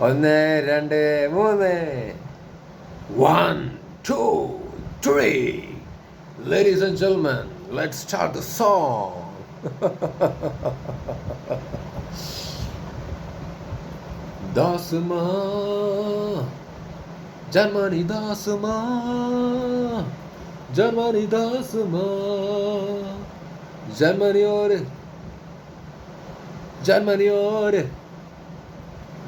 ഒന്ന് രണ്ട് മൂന്ന് one two three ladies and gentlemen let start the song ദാസുമാ ജന്മനി ദാസുമാ ജന്മനി ദാസുമാ ജന്മനി ഓര് ജന്മനി ഓര്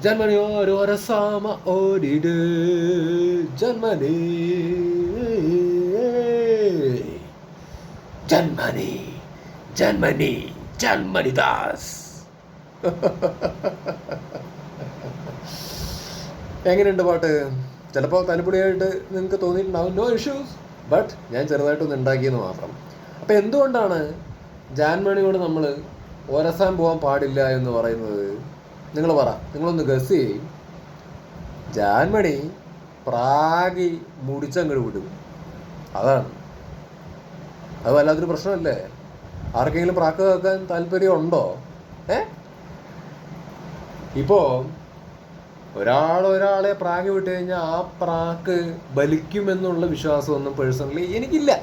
ജന്മനി ഓരോ ഒരസാമ ഓടിട്. ജന്മനി. ജന്മനി. ജന്മനി. ജന്മനി ദാസ് എങ്ങനെയുണ്ട് പാട്ട്? ചിലപ്പോൾ തലപ്പൊടിയായിട്ട് നിങ്ങൾക്ക് തോന്നിയിട്ടുണ്ടാവും. നോ ഇഷ്യൂസ് ബട്ട് ഞാൻ ചെറുതായിട്ടൊന്ന് ഉണ്ടാക്കിയെന്ന് മാത്രം. അപ്പം എന്തുകൊണ്ടാണ് ജാൻമണിയോട് നമ്മൾ ഒരസാൻ പോകാൻ പാടില്ല എന്ന് പറയുന്നത്? നിങ്ങൾ പറ. നിങ്ങളൊന്ന് ഗസ് ചെയ്യും. ജാൻമണി പ്രാഗി മുടിച്ചങ്ങോട്ട് വിടും. അതാണ്. അത് വല്ലാത്തൊരു പ്രശ്നമല്ലേ? ആർക്കെങ്കിലും പ്രാക്ക് കേൾക്കാൻ താല്പര്യമുണ്ടോ? ഏ? ഇപ്പോ ഒരാൾ ഒരാളെ പ്രാഗ് വിട്ട് കഴിഞ്ഞാൽ ആ പ്രാക്ക് ബലിക്കുമെന്നുള്ള വിശ്വാസമൊന്നും പേഴ്സണലി എനിക്കില്ല.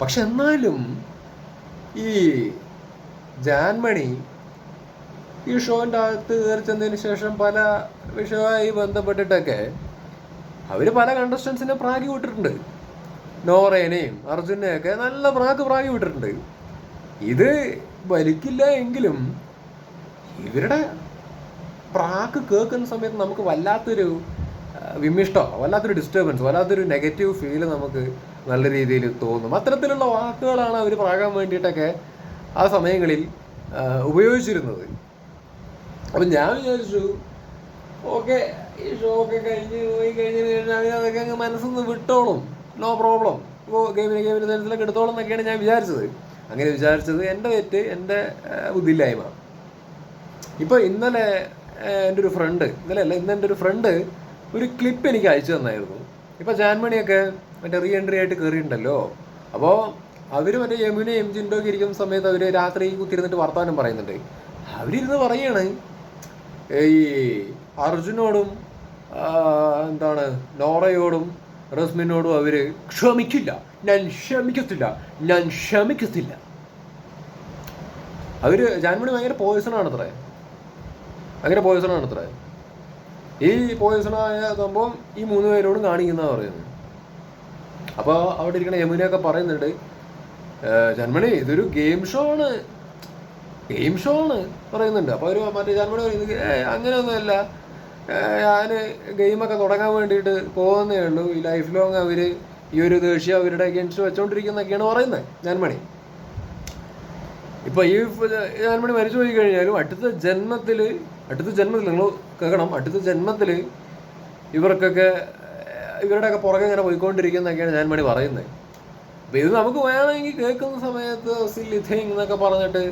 പക്ഷെ എന്നാലും ഈ ജാൻമണി ഈ ഷോന്റെ അകത്ത് കയറി ചെന്നതിന് ശേഷം പല വിഷയമായി ബന്ധപ്പെട്ടിട്ടൊക്കെ അവർ പല കണ്ടസ്റ്റൻസിനെ പ്രാഗി വിട്ടിട്ടുണ്ട്. നോറേനെയും അർജുനെയൊക്കെ നല്ല പ്രാക്ക് പ്രാഗി വിട്ടിട്ടുണ്ട്. ഇത് വലിക്കില്ല എങ്കിലും ഇവരുടെ പ്രാക്ക് കേൾക്കുന്ന സമയത്ത് നമുക്ക് വല്ലാത്തൊരു വിമിഷ്ടോ വല്ലാത്തൊരു ഡിസ്റ്റർബൻസ് വല്ലാത്തൊരു നെഗറ്റീവ് ഫീൽ നമുക്ക് നല്ല രീതിയിൽ തോന്നും. അത്തരത്തിലുള്ള വാക്കുകളാണ് അവർ പ്രാകാൻ വേണ്ടിയിട്ടൊക്കെ ആ സമയങ്ങളിൽ ഉപയോഗിച്ചിരുന്നത്. അപ്പം ഞാൻ വിചാരിച്ചു ഓക്കെ ഈ ഷോ കഴിഞ്ഞ് പോയി കഴിഞ്ഞ് കഴിഞ്ഞാൽ അതൊക്കെ അങ്ങ് മനസ്സിന്ന് വിട്ടോളും. നോ പ്രോബ്ലം ഗെയിമിന് ഗെയിമിന് തരത്തിലൊക്കെ എടുത്തോളും എന്നൊക്കെയാണ് ഞാൻ വിചാരിച്ചത്. അങ്ങനെ വിചാരിച്ചത് എന്റെ തെറ്റ് എന്റെ ബുദ്ധിയില്ലായ്മ. ഇപ്പോൾ ഇന്നലെ എന്റെ ഒരു ഫ്രണ്ട് ഇന്നലെ അല്ല ഇന്ന് എന്റെ ഒരു ഫ്രണ്ട് ഒരു ക്ലിപ്പ് എനിക്ക് അയച്ചു തന്നായിരുന്നു. ഇപ്പോൾ ജാൻമണിയൊക്കെ മറ്റേ റീ എൻട്രി ആയിട്ട് കയറിയിട്ടുണ്ടല്ലോ അപ്പോൾ അവർ മറ്റേ യമുനയും ജിൻഡോ ഒക്കെ ഇരിക്കുന്ന സമയത്ത് അവർ രാത്രി കുത്തിരുന്നിട്ട് വർത്തമാനം പറയുന്നുണ്ട്. അവരിരുന്ന് പറയാണ് ഈ അർജുനോടും എന്താണ് നോറയോടും റസ്മിനോടും അവർ ക്ഷമിക്കില്ല. ഞാൻ ക്ഷമിക്കത്തില്ല. ഞാൻ ക്ഷമിക്കത്തില്ല. അവർ ജാൻമണി ഭയങ്കര പോയിസൺ ആണ് അത്രേ ഭയങ്കര അത്രേ ഈ പോയിസണായ സംഭവം ഈ മൂന്ന് പേരോടും കാണിക്കുന്ന പറയുന്നു അപ്പോൾ അവിടെ ഇരിക്കുന്ന യമുനയൊക്കെ പറയുന്നുണ്ട് ജന്മണി ഇതൊരു ഗെയിം ഷോ ആണ്. ഗെയിം ഷോ ആണ് പറയുന്നുണ്ട്. അപ്പോൾ അവർ മറ്റേ ജന്മണി പറയുന്നത് അങ്ങനെയൊന്നുമല്ല. ഞാൻ ഗെയിമൊക്കെ തുടങ്ങാൻ വേണ്ടിയിട്ട് പോകുന്നേ ഉള്ളൂ. ഈ ലൈഫ് ലോങ് അവർ ഈ ഒരു ദേഷ്യം അവരുടെ അഗേൻസ്റ്റ് വെച്ചോണ്ടിരിക്കുന്നൊക്കെയാണ് പറയുന്നത്. ജന്മണി ഇപ്പൊ ഈ ജന്മണി മരിച്ചു പോയി കഴിഞ്ഞാലും അടുത്ത ജന്മത്തിൽ അടുത്ത ജന്മത്തിൽ നിങ്ങൾ കേൾക്കണം. അടുത്ത ജന്മത്തിൽ ഇവർക്കൊക്കെ ഇവരുടെയൊക്കെ പുറകെ ഇങ്ങനെ പോയിക്കൊണ്ടിരിക്കുന്നൊക്കെയാണ് ജന്മണി പറയുന്നത്. അപ്പോൾ ഇത് നമുക്ക് വേണമെങ്കിൽ കേൾക്കുന്ന സമയത്ത് സില്ലി തിങ് എന്നൊക്കെ പറഞ്ഞിട്ട്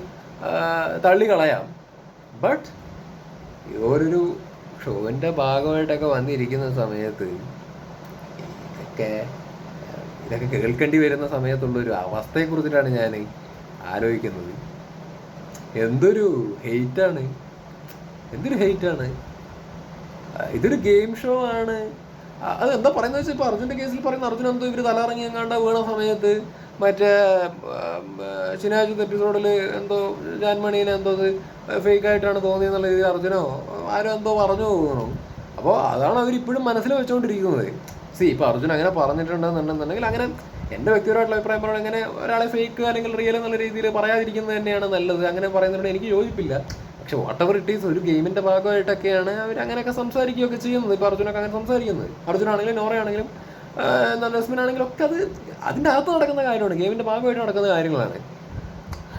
തള്ളിക്കളയാം. ബട്ട് ഓരോരു ഷോവിന്റെ ഭാഗമായിട്ടൊക്കെ വന്നിരിക്കുന്ന സമയത്ത് ഇതൊക്കെ ഇതൊക്കെ കേൾക്കേണ്ടി വരുന്ന സമയത്തുള്ള ഒരു അവസ്ഥയെക്കുറിച്ചിട്ടാണ് ഞാൻ ആലോചിക്കുന്നത്. എന്തൊരു ഹെയ്റ്റാണ്. എന്തൊരു ഹെയ്റ്റാണ്. ഇതൊരു ഗെയിം ഷോ ആണ്. അത് എന്താ പറയുന്നത് വെച്ചാൽ ഇപ്പോൾ അർജുന്റെ കേസിൽ പറയുന്ന അർജുൻ എന്തോ ഇവർ തലറങ്ങി എങ്ങാണ്ട വീണ സമയത്ത് മറ്റേ ചിനാജുത്ത് എപ്പിസോഡിൽ എന്തോ ജാൻമണീനെ എന്തോ ഫേക്ക് ആയിട്ടാണ് തോന്നിയെന്നുള്ള രീതിയിൽ അർജുനോ ആരോ എന്തോ പറഞ്ഞു പോകുന്നു അപ്പോൾ അതാണ് അവർ ഇപ്പോഴും മനസ്സിൽ വെച്ചുകൊണ്ടിരിക്കുന്നത് സി ഇപ്പോൾ അർജുൻ അങ്ങനെ പറഞ്ഞിട്ടുണ്ടെന്നുണ്ടെന്നുണ്ടെങ്കിൽ അങ്ങനെ എന്റെ വ്യക്തിപരമായിട്ടുള്ള അഭിപ്രായം പറയുന്നത് അങ്ങനെ ഒരാളെ ഫേക്ക് അല്ലെങ്കിൽ റിയൽ എന്നുള്ള രീതിയിൽ പറയാതിരിക്കുന്നത് തന്നെയാണ് നല്ലത്. അങ്ങനെ പറയുന്നതിനോട് എനിക്ക് യോജിപ്പില്ല. പക്ഷെ വാട്ട് എവർ ഇറ്റ് ഈസ് ഒരു ഗെയിമിന്റെ ഭാഗമായിട്ടൊക്കെയാണ് അവർ അങ്ങനെയൊക്കെ സംസാരിക്കുകയൊക്കെ ചെയ്യുന്നത്. ഇപ്പോൾ അർജുനൊക്കെ അങ്ങനെ സംസാരിക്കുന്നത്. അർജുനാണെങ്കിലും നോറയാണെങ്കിലും രസ്മിൻ ആണെങ്കിലും ഒക്കെ അത് അതിന്റെ അകത്ത് നടക്കുന്ന കാര്യമാണ്. ഗെയിമിന്റെ ഭാഗമായിട്ട് നടക്കുന്ന കാര്യങ്ങളാണ്.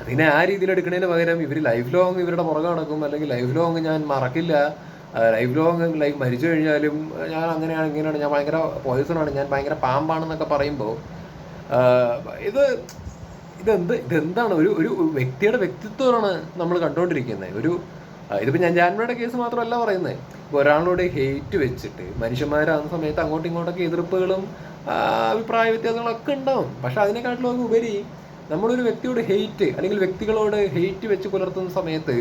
അതിനെ ആ രീതിയിൽ എടുക്കുന്നതിന് പകരം ഇവർ ലൈഫ് ലോങ് ഇവരുടെ പുറകെ നടക്കും. അല്ലെങ്കിൽ ലൈഫ് ലോങ് ഞാൻ മറക്കില്ല. ലൈഫ് ലോങ് ലൈഫ് മരിച്ചു കഴിഞ്ഞാലും ഞാൻ അങ്ങനെയാണ് ഇങ്ങനെയാണ് ഞാൻ ഭയങ്കര പോയിസണാണ് ഞാൻ ഭയങ്കര പാമ്പാണെന്നൊക്കെ പറയുമ്പോൾ ഇത് ഇതെന്ത് ഇതെന്താണ്? ഒരു ഒരു വ്യക്തിയുടെ വ്യക്തിത്വമാണ് നമ്മൾ കണ്ടുകൊണ്ടിരിക്കുന്നത്. ഒരു ഇതിപ്പോൾ ഇതിപ്പോ ഞാൻ ജാൻമയുടെ കേസ് മാത്രമല്ല പറയുന്നത്. ഒരാളോട് ഹേറ്റ് വെച്ചിട്ട് മനുഷ്യന്മാരാകുന്ന സമയത്ത് അങ്ങോട്ടും ഇങ്ങോട്ടൊക്കെ എതിർപ്പുകളും അഭിപ്രായ വ്യത്യാസങ്ങളൊക്കെ ഉണ്ടാവും. പക്ഷെ അതിനെക്കാട്ടിലും ഉപരി നമ്മളൊരു വ്യക്തിയോട് ഹെയ്റ്റ് അല്ലെങ്കിൽ വ്യക്തികളോട് ഹെയ്റ്റ് വെച്ച് പുലർത്തുന്ന സമയത്ത്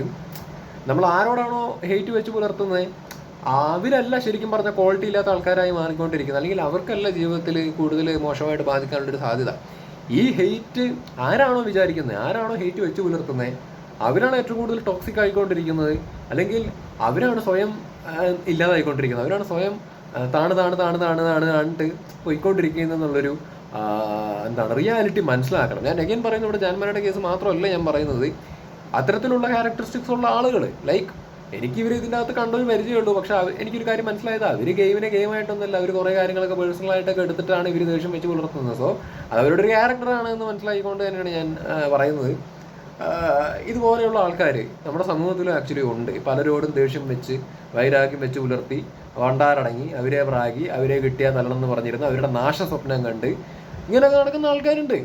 നമ്മൾ ആരോടാണോ ഹെയ്റ്റ് വെച്ച് പുലർത്തുന്നത്? അവരല്ല ശരിക്കും പറഞ്ഞ ക്വാളിറ്റി ഇല്ലാത്ത ആൾക്കാരായി മാറിക്കൊണ്ടിരിക്കുന്നത്. അല്ലെങ്കിൽ അവർക്കല്ല ജീവിതത്തിൽ കൂടുതൽ മോശമായിട്ട് ബാധിക്കാനുള്ളൊരു സാധ്യത. ഈ ഹെയ്റ്റ് ആരാണോ വിചാരിക്കുന്നത്? ആരാണോ ഹെയ്റ്റ് വെച്ച് പുലർത്തുന്നത്? അവരാണ് ഏറ്റവും കൂടുതൽ ടോക്സിക് ആയിക്കൊണ്ടിരിക്കുന്നത്? അല്ലെങ്കിൽ അവരാണ് സ്വയം ഇല്ലാതായിക്കൊണ്ടിരിക്കുന്നത്. അവരാണ് സ്വയം താണു താണ് താണ് താണ് താണ് താണ് താണിട്ട് പോയിക്കൊണ്ടിരിക്കുന്നത് എന്നുള്ളൊരു എന്താണ് റിയാലിറ്റി മനസ്സിലാക്കണം. ഞാൻ അഗൈൻ പറയുന്നത് ഇവിടെ ജാൻമാരുടെ കേസ് മാത്രമല്ല ഞാൻ പറയുന്നത്. അത്തരത്തിലുള്ള ക്യാരക്ടറിസ്റ്റിക്സ് ഉള്ള ആളുകൾ ലൈക്ക് എനിക്ക് ഇവർ ഇതിന്റെ അകത്ത് കണ്ടൊരു പരിചയമുള്ളൂ. പക്ഷെ എനിക്കൊരു കാര്യം മനസ്സിലായത് അവർ ഗെയിമിനെ ഗെയിം ഗെയിമായിട്ടൊന്നുമല്ല അവർ കുറേ കാര്യങ്ങളൊക്കെ പേഴ്സണൽ ആയിട്ടൊക്കെ എടുത്തിട്ടാണ് ഇവർ ദേഷ്യം വെച്ച് പുലർത്തുന്നത്. സോ അത് അവരുടെ ഒരു ക്യാരക്ടറാണ് എന്ന് മനസ്സിലാക്കിക്കൊണ്ട് തന്നെയാണ് ഞാൻ പറയുന്നത്. ഇതുപോലെയുള്ള ആൾക്കാർ നമ്മുടെ സമൂഹത്തിലും ആക്ച്വലി ഉണ്ട്. പലരോടും ദേഷ്യം വെച്ച് വൈരാഗ്യം വെച്ച് പുലർത്തി വണ്ടാരടങ്ങി അവരെ പ്രാകി അവരെ കിട്ടിയാൽ നല്ലതെന്ന് പറഞ്ഞിരുന്നു അവരുടെ നാശ സ്വപ്നം കണ്ട് ഇങ്ങനെ നടക്കുന്ന ആൾക്കാരുണ്ട്.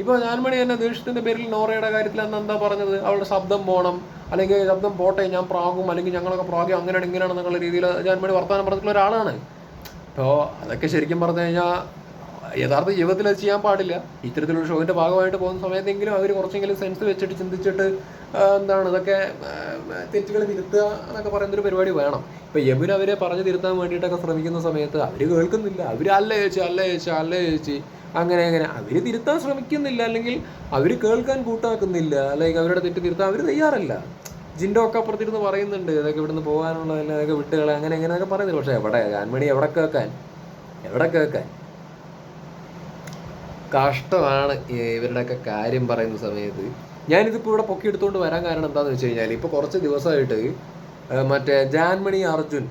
ഇപ്പോൾ ഞാൻമണി തന്നെ ദേഷ്യത്തിന്റെ പേരിൽ നോറയുടെ കാര്യത്തിൽ അന്ന് എന്താ പറഞ്ഞത്? അവളുടെ ശബ്ദം പോകണം അല്ലെങ്കിൽ ശബ്ദം പോട്ടെ ഞാൻ പ്രാകും അല്ലെങ്കിൽ ഞങ്ങളൊക്കെ പ്രാകും അങ്ങനെയാണ് ഇങ്ങനെയാണ് എന്നുള്ള രീതിയിൽ ഞാൻമണി വർത്തമാനം പറഞ്ഞിട്ടുള്ള ഒരാളാണ്. അപ്പോൾ അതൊക്കെ ശരിക്കും പറഞ്ഞു കഴിഞ്ഞാൽ യഥാർത്ഥ ജീവിതത്തിൽ അത് ചെയ്യാൻ പാടില്ല. ഇത്തരത്തിലുള്ള ഷോവിന്റെ ഭാഗമായിട്ട് പോകുന്ന സമയത്തെങ്കിലും അവർ കുറച്ചെങ്കിലും സെൻസ് വെച്ചിട്ട് ചിന്തിച്ചിട്ട് എന്താണ് ഇതൊക്കെ തെറ്റുകൾ തിരുത്തുക എന്നൊക്കെ പറയുന്നൊരു പരിപാടി വേണം. ഇപ്പൊ യമുന അവരെ പറഞ്ഞു തിരുത്താൻ വേണ്ടിയിട്ടൊക്കെ ശ്രമിക്കുന്ന സമയത്ത് അവർ കേൾക്കുന്നില്ല. അവർ അല്ല ചേച്ചി അല്ല ചേച്ചി അല്ല ചേച്ചി അങ്ങനെ അങ്ങനെ. അവർ തിരുത്താൻ ശ്രമിക്കുന്നില്ല അല്ലെങ്കിൽ അവർ കേൾക്കാൻ കൂട്ടാക്കുന്നില്ല. അല്ലെങ്കിൽ അവരുടെ തെറ്റ് തിരുത്താൻ അവർ തയ്യാറല്ല. ജിൻഡോ ഒക്കെ അപ്പുറത്തിരുന്ന് പറയുന്നുണ്ട് ഇതൊക്കെ ഇവിടുന്ന് പോകാനുള്ളതല്ല അതൊക്കെ വിട്ടുകളെ അങ്ങനെ അങ്ങനെയൊക്കെ പറയുന്നുണ്ട്. പക്ഷേ എവിടെ ഗാൻമണി എവിടെ കേൾക്കാൻ? എവിടെ കേൾക്കാൻ? കഷ്ടമാണ് ഇവരുടെയൊക്കെ കാര്യം പറയുന്ന സമയത്ത്. ഞാനിതിപ്പോൾ ഇവിടെ പൊക്കി എടുത്തുകൊണ്ട് വരാൻ കാരണം എന്താണെന്ന് വെച്ച് കഴിഞ്ഞാൽ ഇപ്പോൾ കുറച്ച് ദിവസമായിട്ട് മറ്റേ ജാൻമണി അർജുൻ.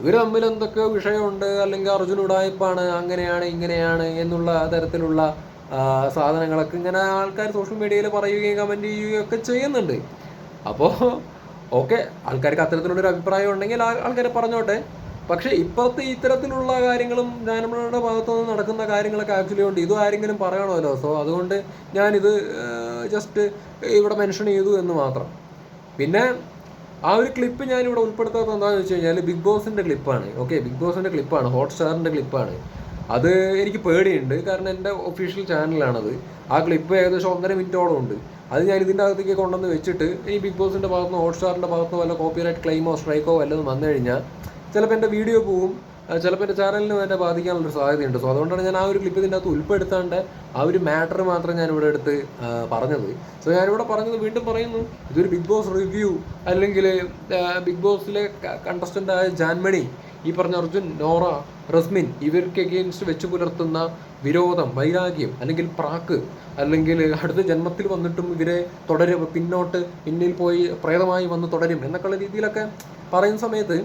ഇവർ തമ്മിൽ എന്തൊക്കെ വിഷയമുണ്ട്. അല്ലെങ്കിൽ അർജുൻ ഉടായ്പാണ് അങ്ങനെയാണ് ഇങ്ങനെയാണ് എന്നുള്ള തരത്തിലുള്ള സാധനങ്ങളൊക്കെ ഇങ്ങനെ ആൾക്കാർ സോഷ്യൽ മീഡിയയിൽ പറയുകയും കമന്റ് ചെയ്യുകയും ഒക്കെ ചെയ്യുന്നുണ്ട്. അപ്പോൾ ഓക്കെ ആൾക്കാർക്ക് അത്തരത്തിലുള്ളൊരു അഭിപ്രായം ഉണ്ടെങ്കിൽ ആൾക്കാർ പറഞ്ഞോട്ടെ. പക്ഷേ ഇപ്പോഴത്തെ ഇത്തരത്തിലുള്ള കാര്യങ്ങളും ജാനമ്മയുടെ ഭാഗത്തുനിന്ന് നടക്കുന്ന കാര്യങ്ങളൊക്കെ ആക്ച്വലി ഉണ്ട്. ഇതും ആരെങ്കിലും പറയണമല്ലോ സോ അതുകൊണ്ട് ഞാനിത് ജസ്റ്റ് ഇവിടെ മെൻഷൻ ചെയ്തു എന്ന് മാത്രം. പിന്നെ ആ ഒരു ക്ലിപ്പ് ഞാൻ ഇവിടെ ഉൾപ്പെടുത്താത്ത എന്താണെന്ന് വെച്ച് കഴിഞ്ഞാൽ ബിഗ് ബോസിന്റെ ക്ലിപ്പാണ് ഓക്കെ ബിഗ് ബോസിന്റെ ക്ലിപ്പാണ് ഹോട്ട്സ്റ്റാറിന്റെ ക്ലിപ്പാണ് അത് എനിക്ക് പേടിയുണ്ട്. കാരണം എന്റെ ഒഫീഷ്യൽ ചാനലാണത് ആ ക്ലിപ്പ് ഏകദേശം ഒന്നര മിനിറ്റോളം ഉണ്ട്. അത് ഞാൻ ഇതിന്റെ അകത്തേക്ക് കൊണ്ടുവന്ന് വെച്ചിട്ട് ഈ ബിഗ് ബോസിന്റെ ഭാഗത്തുനിന്ന് ഹോട്ട്സ്റ്റാറിന്റെ ഭാഗത്തുനിന്ന് വല്ല കോപ്പിറൈറ്റ് ക്ലെയിമോ സ്ട്രൈക്കോ വല്ലതും വന്നു കഴിഞ്ഞാൽ ചിലപ്പോൾ എന്റെ വീഡിയോ പോവും. ചിലപ്പോൾ എന്റെ ചാനലിന് തന്നെ ബാധിക്കാനുള്ളൊരു സാധ്യതയുണ്ട്. സോ അതുകൊണ്ടാണ് ഞാൻ ആ ഒരു ക്ലിപ്പ് ഇതിന്റെ അകത്ത് ഉൾപ്പെടുത്താണ്ട് ആ ഒരു മാറ്റർ മാത്രം ഞാൻ ഇവിടെ എടുത്ത് പറഞ്ഞത്. സോ ഞാനിവിടെ പറഞ്ഞത് വീണ്ടും പറയുന്നു. ഇതൊരു ബിഗ് ബോസ് റിവ്യൂ അല്ലെങ്കിൽ ബിഗ് ബോസിലെ കണ്ടസ്റ്റന്റ് ആയ ജാൻമണി ഈ പറഞ്ഞ അർജുൻ നോറ റസ്മിൻ ഇവർക്ക് എഗെയിൻസ്റ്റ് വെച്ച് പുലർത്തുന്ന വിരോധം വൈരാഗ്യം അല്ലെങ്കിൽ പ്രാക്ക് അല്ലെങ്കിൽ അടുത്ത ജന്മത്തിൽ വന്നിട്ടും ഇവരെ തുടരും പിന്നോട്ട് പിന്നിൽ പോയി പ്രേതമായി വന്ന് തുടരും എന്നൊക്കെയുള്ള രീതിയിലൊക്കെ പറയുന്ന സമയത്ത്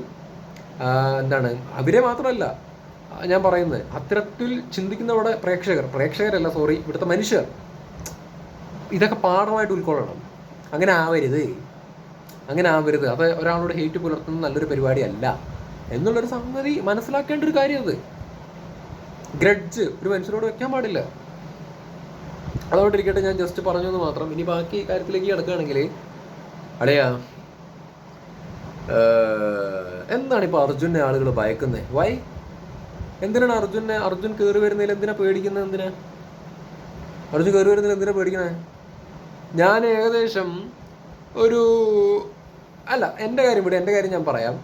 എന്താണ്? അവരെ മാത്രമല്ല ഞാൻ പറയുന്നത് അത്തരത്തിൽ ചിന്തിക്കുന്നവിടെ പ്രേക്ഷകർ പ്രേക്ഷകരല്ല സോറി ഇവിടുത്തെ മനുഷ്യർ. ഇതൊക്കെ പാഠമായിട്ട് ഉൾക്കൊള്ളണം. അങ്ങനെ ആവരുത്. അങ്ങനെ ആവരുത്. അത് ഒരാളോട് ഹേറ്റ് പുലർത്തുന്ന നല്ലൊരു പരിപാടിയല്ല. എന്നുള്ളൊരു സംഗതി മനസ്സിലാക്കേണ്ട ഒരു കാര്യം അത്. ഗ്രഡ്ജ് ഒരു മനുഷ്യരോട് വെക്കാൻ പാടില്ല. അതോണ്ടിരിക്കട്ടെ ഞാൻ ജസ്റ്റ് പറഞ്ഞു എന്ന് മാത്രം. ഇനി ബാക്കി കാര്യത്തിലേക്ക് കിടക്കുകയാണെങ്കിൽ അടയാ എന്താണ് ഇപ്പൊ അർജുനെ ആളുകൾ ഭയക്കുന്നത് വൈ എന്തിനാണ് അർജുനെ അർജുൻ കയറി വരുന്നതിൽ എന്തിനാ പേടിക്കുന്നത് എന്തിനാ? അർജുൻ കയറി വരുന്നതിൽ എന്തിനാ പേടിക്കണേ? ഞാൻ ഏകദേശം ഒരു അല്ല എന്റെ കാര്യം ഇവിടെ എന്റെ കാര്യം ഞാൻ പറയാം.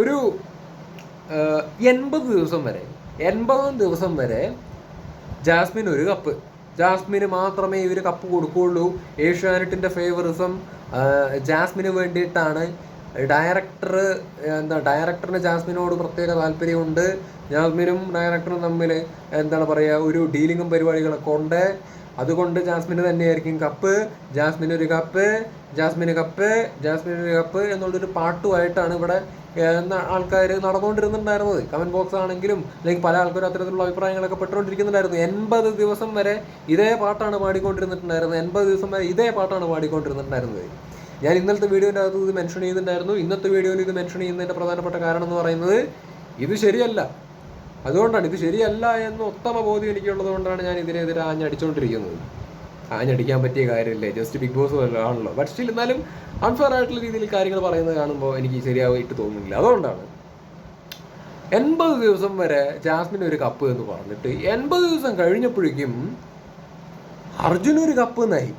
ഒരു എൺപത് ദിവസം വരെ എൺപതാം ദിവസം വരെ ജാസ്മിൻ ഒരു കപ്പ്. ജാസ്മിന് മാത്രമേ ഇവർ കപ്പ് കൊടുക്കുകയുള്ളൂ. ഏഷ്യാനെറ്റിന്റെ ഫേവറിസം ജാസ്മിന് വേണ്ടിയിട്ടാണ് ഡയറക്ടർ എന്താ ഡയറക്ടറിന് ജാസ്മിനോട് പ്രത്യേക താല്പര്യമുണ്ട്. ജാസ്മിനും ഡയറക്ടറും തമ്മിൽ എന്താണ് പറയുക ഒരു ഡീലിങ്ങും പരിപാടികളൊക്കെ ഉണ്ട്. അതുകൊണ്ട് ജാസ്മിന് തന്നെയായിരിക്കും കപ്പ്. ജാസ്മിൻ ഒരു കപ്പ് ജാസ്മിന് കപ്പ് ജാസ്മിൻ ഒരു കപ്പ് എന്നുള്ളൊരു പാട്ടുമായിട്ടാണ് ഇവിടെ ആൾക്കാർ നടന്നുകൊണ്ടിരുന്നുണ്ടായിരുന്നത്. കമന്റ് ബോക്സ് ആണെങ്കിലും അല്ലെങ്കിൽ പല ആൾക്കാരും അത്തരത്തിലുള്ള അഭിപ്രായങ്ങളൊക്കെ പെട്ടുകൊണ്ടിരിക്കുന്നുണ്ടായിരുന്നു. എൺപത് ദിവസം വരെ ഇതേ പാട്ടാണ് പാടിക്കൊണ്ടിരുന്നിട്ടുണ്ടായിരുന്നത്. എൺപത് ദിവസം വരെ ഇതേ പാട്ടാണ് പാടിക്കൊണ്ടിരുന്നിട്ടുണ്ടായിരുന്നത്. ഞാൻ ഇന്നലത്തെ വീഡിയോന്റെ അകത്ത് ഇത് മെൻഷൻ ചെയ്യുന്നുണ്ടായിരുന്നു ഇന്നത്തെ വീഡിയോയിൽ ഇത് മെൻഷൻ ചെയ്യുന്നതിന്റെ പ്രധാനപ്പെട്ട കാരണം എന്ന് പറയുന്നത് ഇത് ശരിയല്ല. അതുകൊണ്ടാണ് ഇത് ശരിയല്ല എന്ന് ഉത്തമ ബോധ്യം എനിക്കുള്ളത് കൊണ്ടാണ് ഞാൻ ഇതിനെതിരെ ആഞ്ഞടിച്ചുകൊണ്ടിരിക്കുന്നത്. ആഞ്ഞടിക്കാൻ പറ്റിയ കാര്യമില്ലേ? ജസ്റ്റ് ബിഗ് ബോസ് ആണല്ലോ. ബട്ട് സ്റ്റിൽ എന്നാലും അൺഫെയർ ആയിട്ടുള്ള രീതിയിൽ കാര്യങ്ങൾ പറയുന്നത് കാണുമ്പോൾ എനിക്ക് ശരിയായിട്ട് തോന്നുന്നില്ല. അതുകൊണ്ടാണ് എൺപത് ദിവസം വരെ ജാസ്മിൻ ഒരു കപ്പ് എന്ന് പറഞ്ഞിട്ട് എൺപത് ദിവസം കഴിഞ്ഞപ്പോഴേക്കും അർജുന ഒരു കപ്പ് എന്നായി.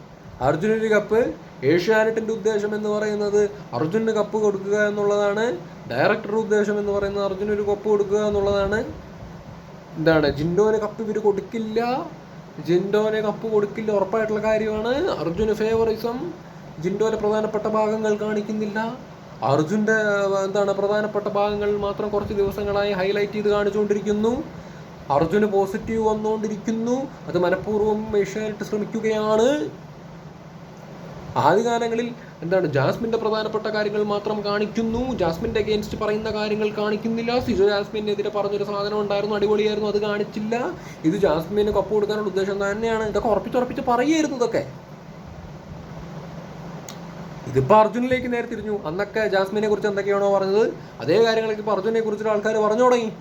അർജുന ഒരു കപ്പ് ഏഷ്യാനെറ്റിന്റെ ഉദ്ദേശം എന്ന് പറയുന്നത് അർജുന് കപ്പ് കൊടുക്കുക എന്നുള്ളതാണ്. ഡയറക്ടറുടെ ഉദ്ദേശം എന്ന് പറയുന്നത് അർജുന് ഒരു കപ്പ് കൊടുക്കുക എന്നുള്ളതാണ്. എന്താണ്? ജിൻഡോന് കപ്പ് ഇവർ കൊടുക്കില്ല. ജിൻഡോന് കപ്പ് കൊടുക്കില്ല ഉറപ്പായിട്ടുള്ള കാര്യമാണ്. അർജുന് ഫേവറിസം ജിൻഡോന് പ്രധാനപ്പെട്ട ഭാഗങ്ങൾ കാണിക്കുന്നില്ല. അർജുന്റെ എന്താണ് പ്രധാനപ്പെട്ട ഭാഗങ്ങൾ മാത്രം കുറച്ച് ദിവസങ്ങളായി ഹൈലൈറ്റ് ചെയ്ത് കാണിച്ചുകൊണ്ടിരിക്കുന്നു. അർജുന് പോസിറ്റീവ് വന്നുകൊണ്ടിരിക്കുന്നു. അത് മനഃപൂർവം ഏഷ്യാനെറ്റ് ശ്രമിക്കുകയാണ്. ആദ്യകാലങ്ങളിൽ എന്താണ് ജാസ്മിന്റെ പ്രധാനപ്പെട്ട കാര്യങ്ങൾ മാത്രം കാണിക്കുന്നു. ജാസ്മിന്റെ അഗേൻസ്റ്റ് പറയുന്ന കാര്യങ്ങൾ കാണിക്കുന്നില്ല. സിജോ ജാസ്മിനെതിരെ പറഞ്ഞൊരു സാധനം ഉണ്ടായിരുന്നു അടിപൊളിയായിരുന്നു അത് കാണിച്ചില്ല. ഇത് ജാസ്മിന് കപ്പ് കൊടുക്കാനുള്ള ഉദ്ദേശം തന്നെയാണ്. ഇതൊക്കെ ഉറപ്പിച്ചുറപ്പിച്ച് പറയായിരുന്നു ഇതൊക്കെ. ഇതിപ്പോൾ അർജുനിലേക്ക് നേരെ തിരിഞ്ഞു. അന്നൊക്കെ ജാസ്മിനെ കുറിച്ച് എന്തൊക്കെയാണോ പറഞ്ഞത്? അതേ കാര്യങ്ങളൊക്കെ ഇപ്പോൾ അർജുനെ കുറിച്ചിട്ട് ആൾക്കാർ പറഞ്ഞു തുടങ്ങി.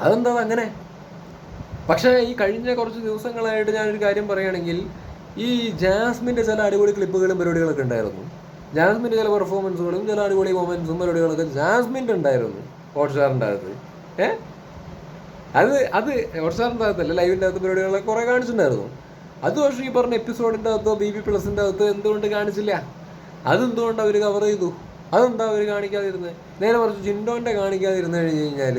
അതെന്താ അങ്ങനെ? പക്ഷേ ഈ കഴിഞ്ഞ കുറച്ച് ദിവസങ്ങളായിട്ട് ഞാനൊരു കാര്യം പറയുകയാണെങ്കിൽ ഈ ജാസ്മിന്റെ ചില അടിപൊളി ക്ലിപ്പുകളും പരിപാടികളൊക്കെ ഉണ്ടായിരുന്നു. ജാസ്മിന്റെ ചില പെർഫോമൻസുകളും ചില അടിപൊളി മൊമെൻസും പരിപാടികളൊക്കെ ജാസ്മിന്റെ ഉണ്ടായിരുന്നു ഹോട്ട്സ്റ്റാറിന്റെ അകത്ത്. ഏ? അത് അത് ഹോട്ട്സ്റ്റാറിന്റെ അകത്തല്ല ലൈവിന്റെ അകത്ത് പരിപാടികളൊക്കെ കുറേ കാണിച്ചിട്ടുണ്ടായിരുന്നു. അത് പക്ഷേ ഈ പറഞ്ഞ എപ്പിസോഡിന്റെ അകത്തോ ബി ബി പ്ലസിന്റെ അകത്തോ എന്തുകൊണ്ട് കാണിച്ചില്ല? അതെന്തുകൊണ്ട് അവർ കവർ ചെയ്തു? അതെന്താ അവർ കാണിക്കാതിരുന്നത് നേരെ കുറച്ച് ജിൻഡോന്റെ കാണിക്കാതിരുന്ന് കഴിഞ്ഞ് കഴിഞ്ഞാൽ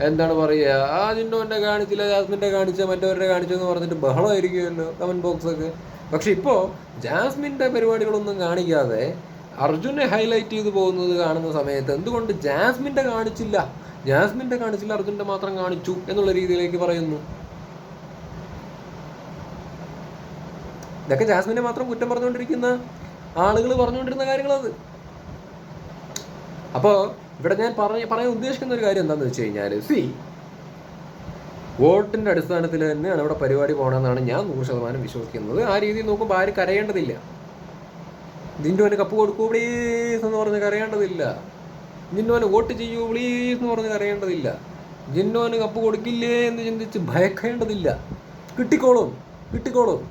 എന്താണ് പറയുക? ആ ജിൻഡോന്റെ കാണിച്ചില്ല ജാസ്മിന്റെ കാണിച്ച മറ്റവരുടെ കാണിച്ചെന്ന് പറഞ്ഞിട്ട് ബഹളമായിരിക്കുമല്ലോ കമന്റ് ബോക്സൊക്കെ പക്ഷെ ഇപ്പോൾ ജാസ്മിന്റെ പരിപാടികളൊന്നും കാണിക്കാതെ അർജുനെ ഹൈലൈറ്റ് ചെയ്ത് പോകുന്നത് കാണുന്ന സമയത്ത് എന്തുകൊണ്ട് ജാസ്മിന്റെ കാണിച്ചില്ല? ജാസ്മിന്റെ കാണിച്ചില്ല അർജുന്റെ മാത്രം കാണിച്ചു എന്നുള്ള രീതിയിലേക്ക് പറയുന്നു. ഇതൊക്കെ ജാസ്മിനെ മാത്രം കുറ്റം പറഞ്ഞുകൊണ്ടിരിക്കുന്ന ആളുകൾ പറഞ്ഞുകൊണ്ടിരുന്ന കാര്യങ്ങളത് അപ്പോൾ ഇവിടെ ഞാൻ പറഞ്ഞ പറയാൻ ഉദ്ദേശിക്കുന്ന ഒരു കാര്യം എന്താണെന്ന് വെച്ച് കഴിഞ്ഞാൽ സി. വോട്ടിന്റെ അടിസ്ഥാനത്തിൽ തന്നെയാണ് ഇവിടെ പരിപാടി പോകണമെന്നാണ് ഞാൻ നൂറ് ശതമാനം വിശ്വസിക്കുന്നത്. ആ രീതിയിൽ നോക്കുമ്പോൾ ആരും കരയേണ്ടതില്ല. ജിൻഡോന് കപ്പ് കൊടുക്കൂ പ്ലീസ് എന്ന് പറഞ്ഞ് കരയേണ്ടതില്ല. ജിൻഡോന് വോട്ട് ചെയ്യൂ പ്ലീസ് എന്ന് പറഞ്ഞ് കരയേണ്ടതില്ല. ജിൻഡോന് കപ്പ് കൊടുക്കില്ലേ എന്ന് ചിന്തിച്ച് ഭയക്കേണ്ടതില്ല. കിട്ടിക്കോളും കിട്ടിക്കോളും.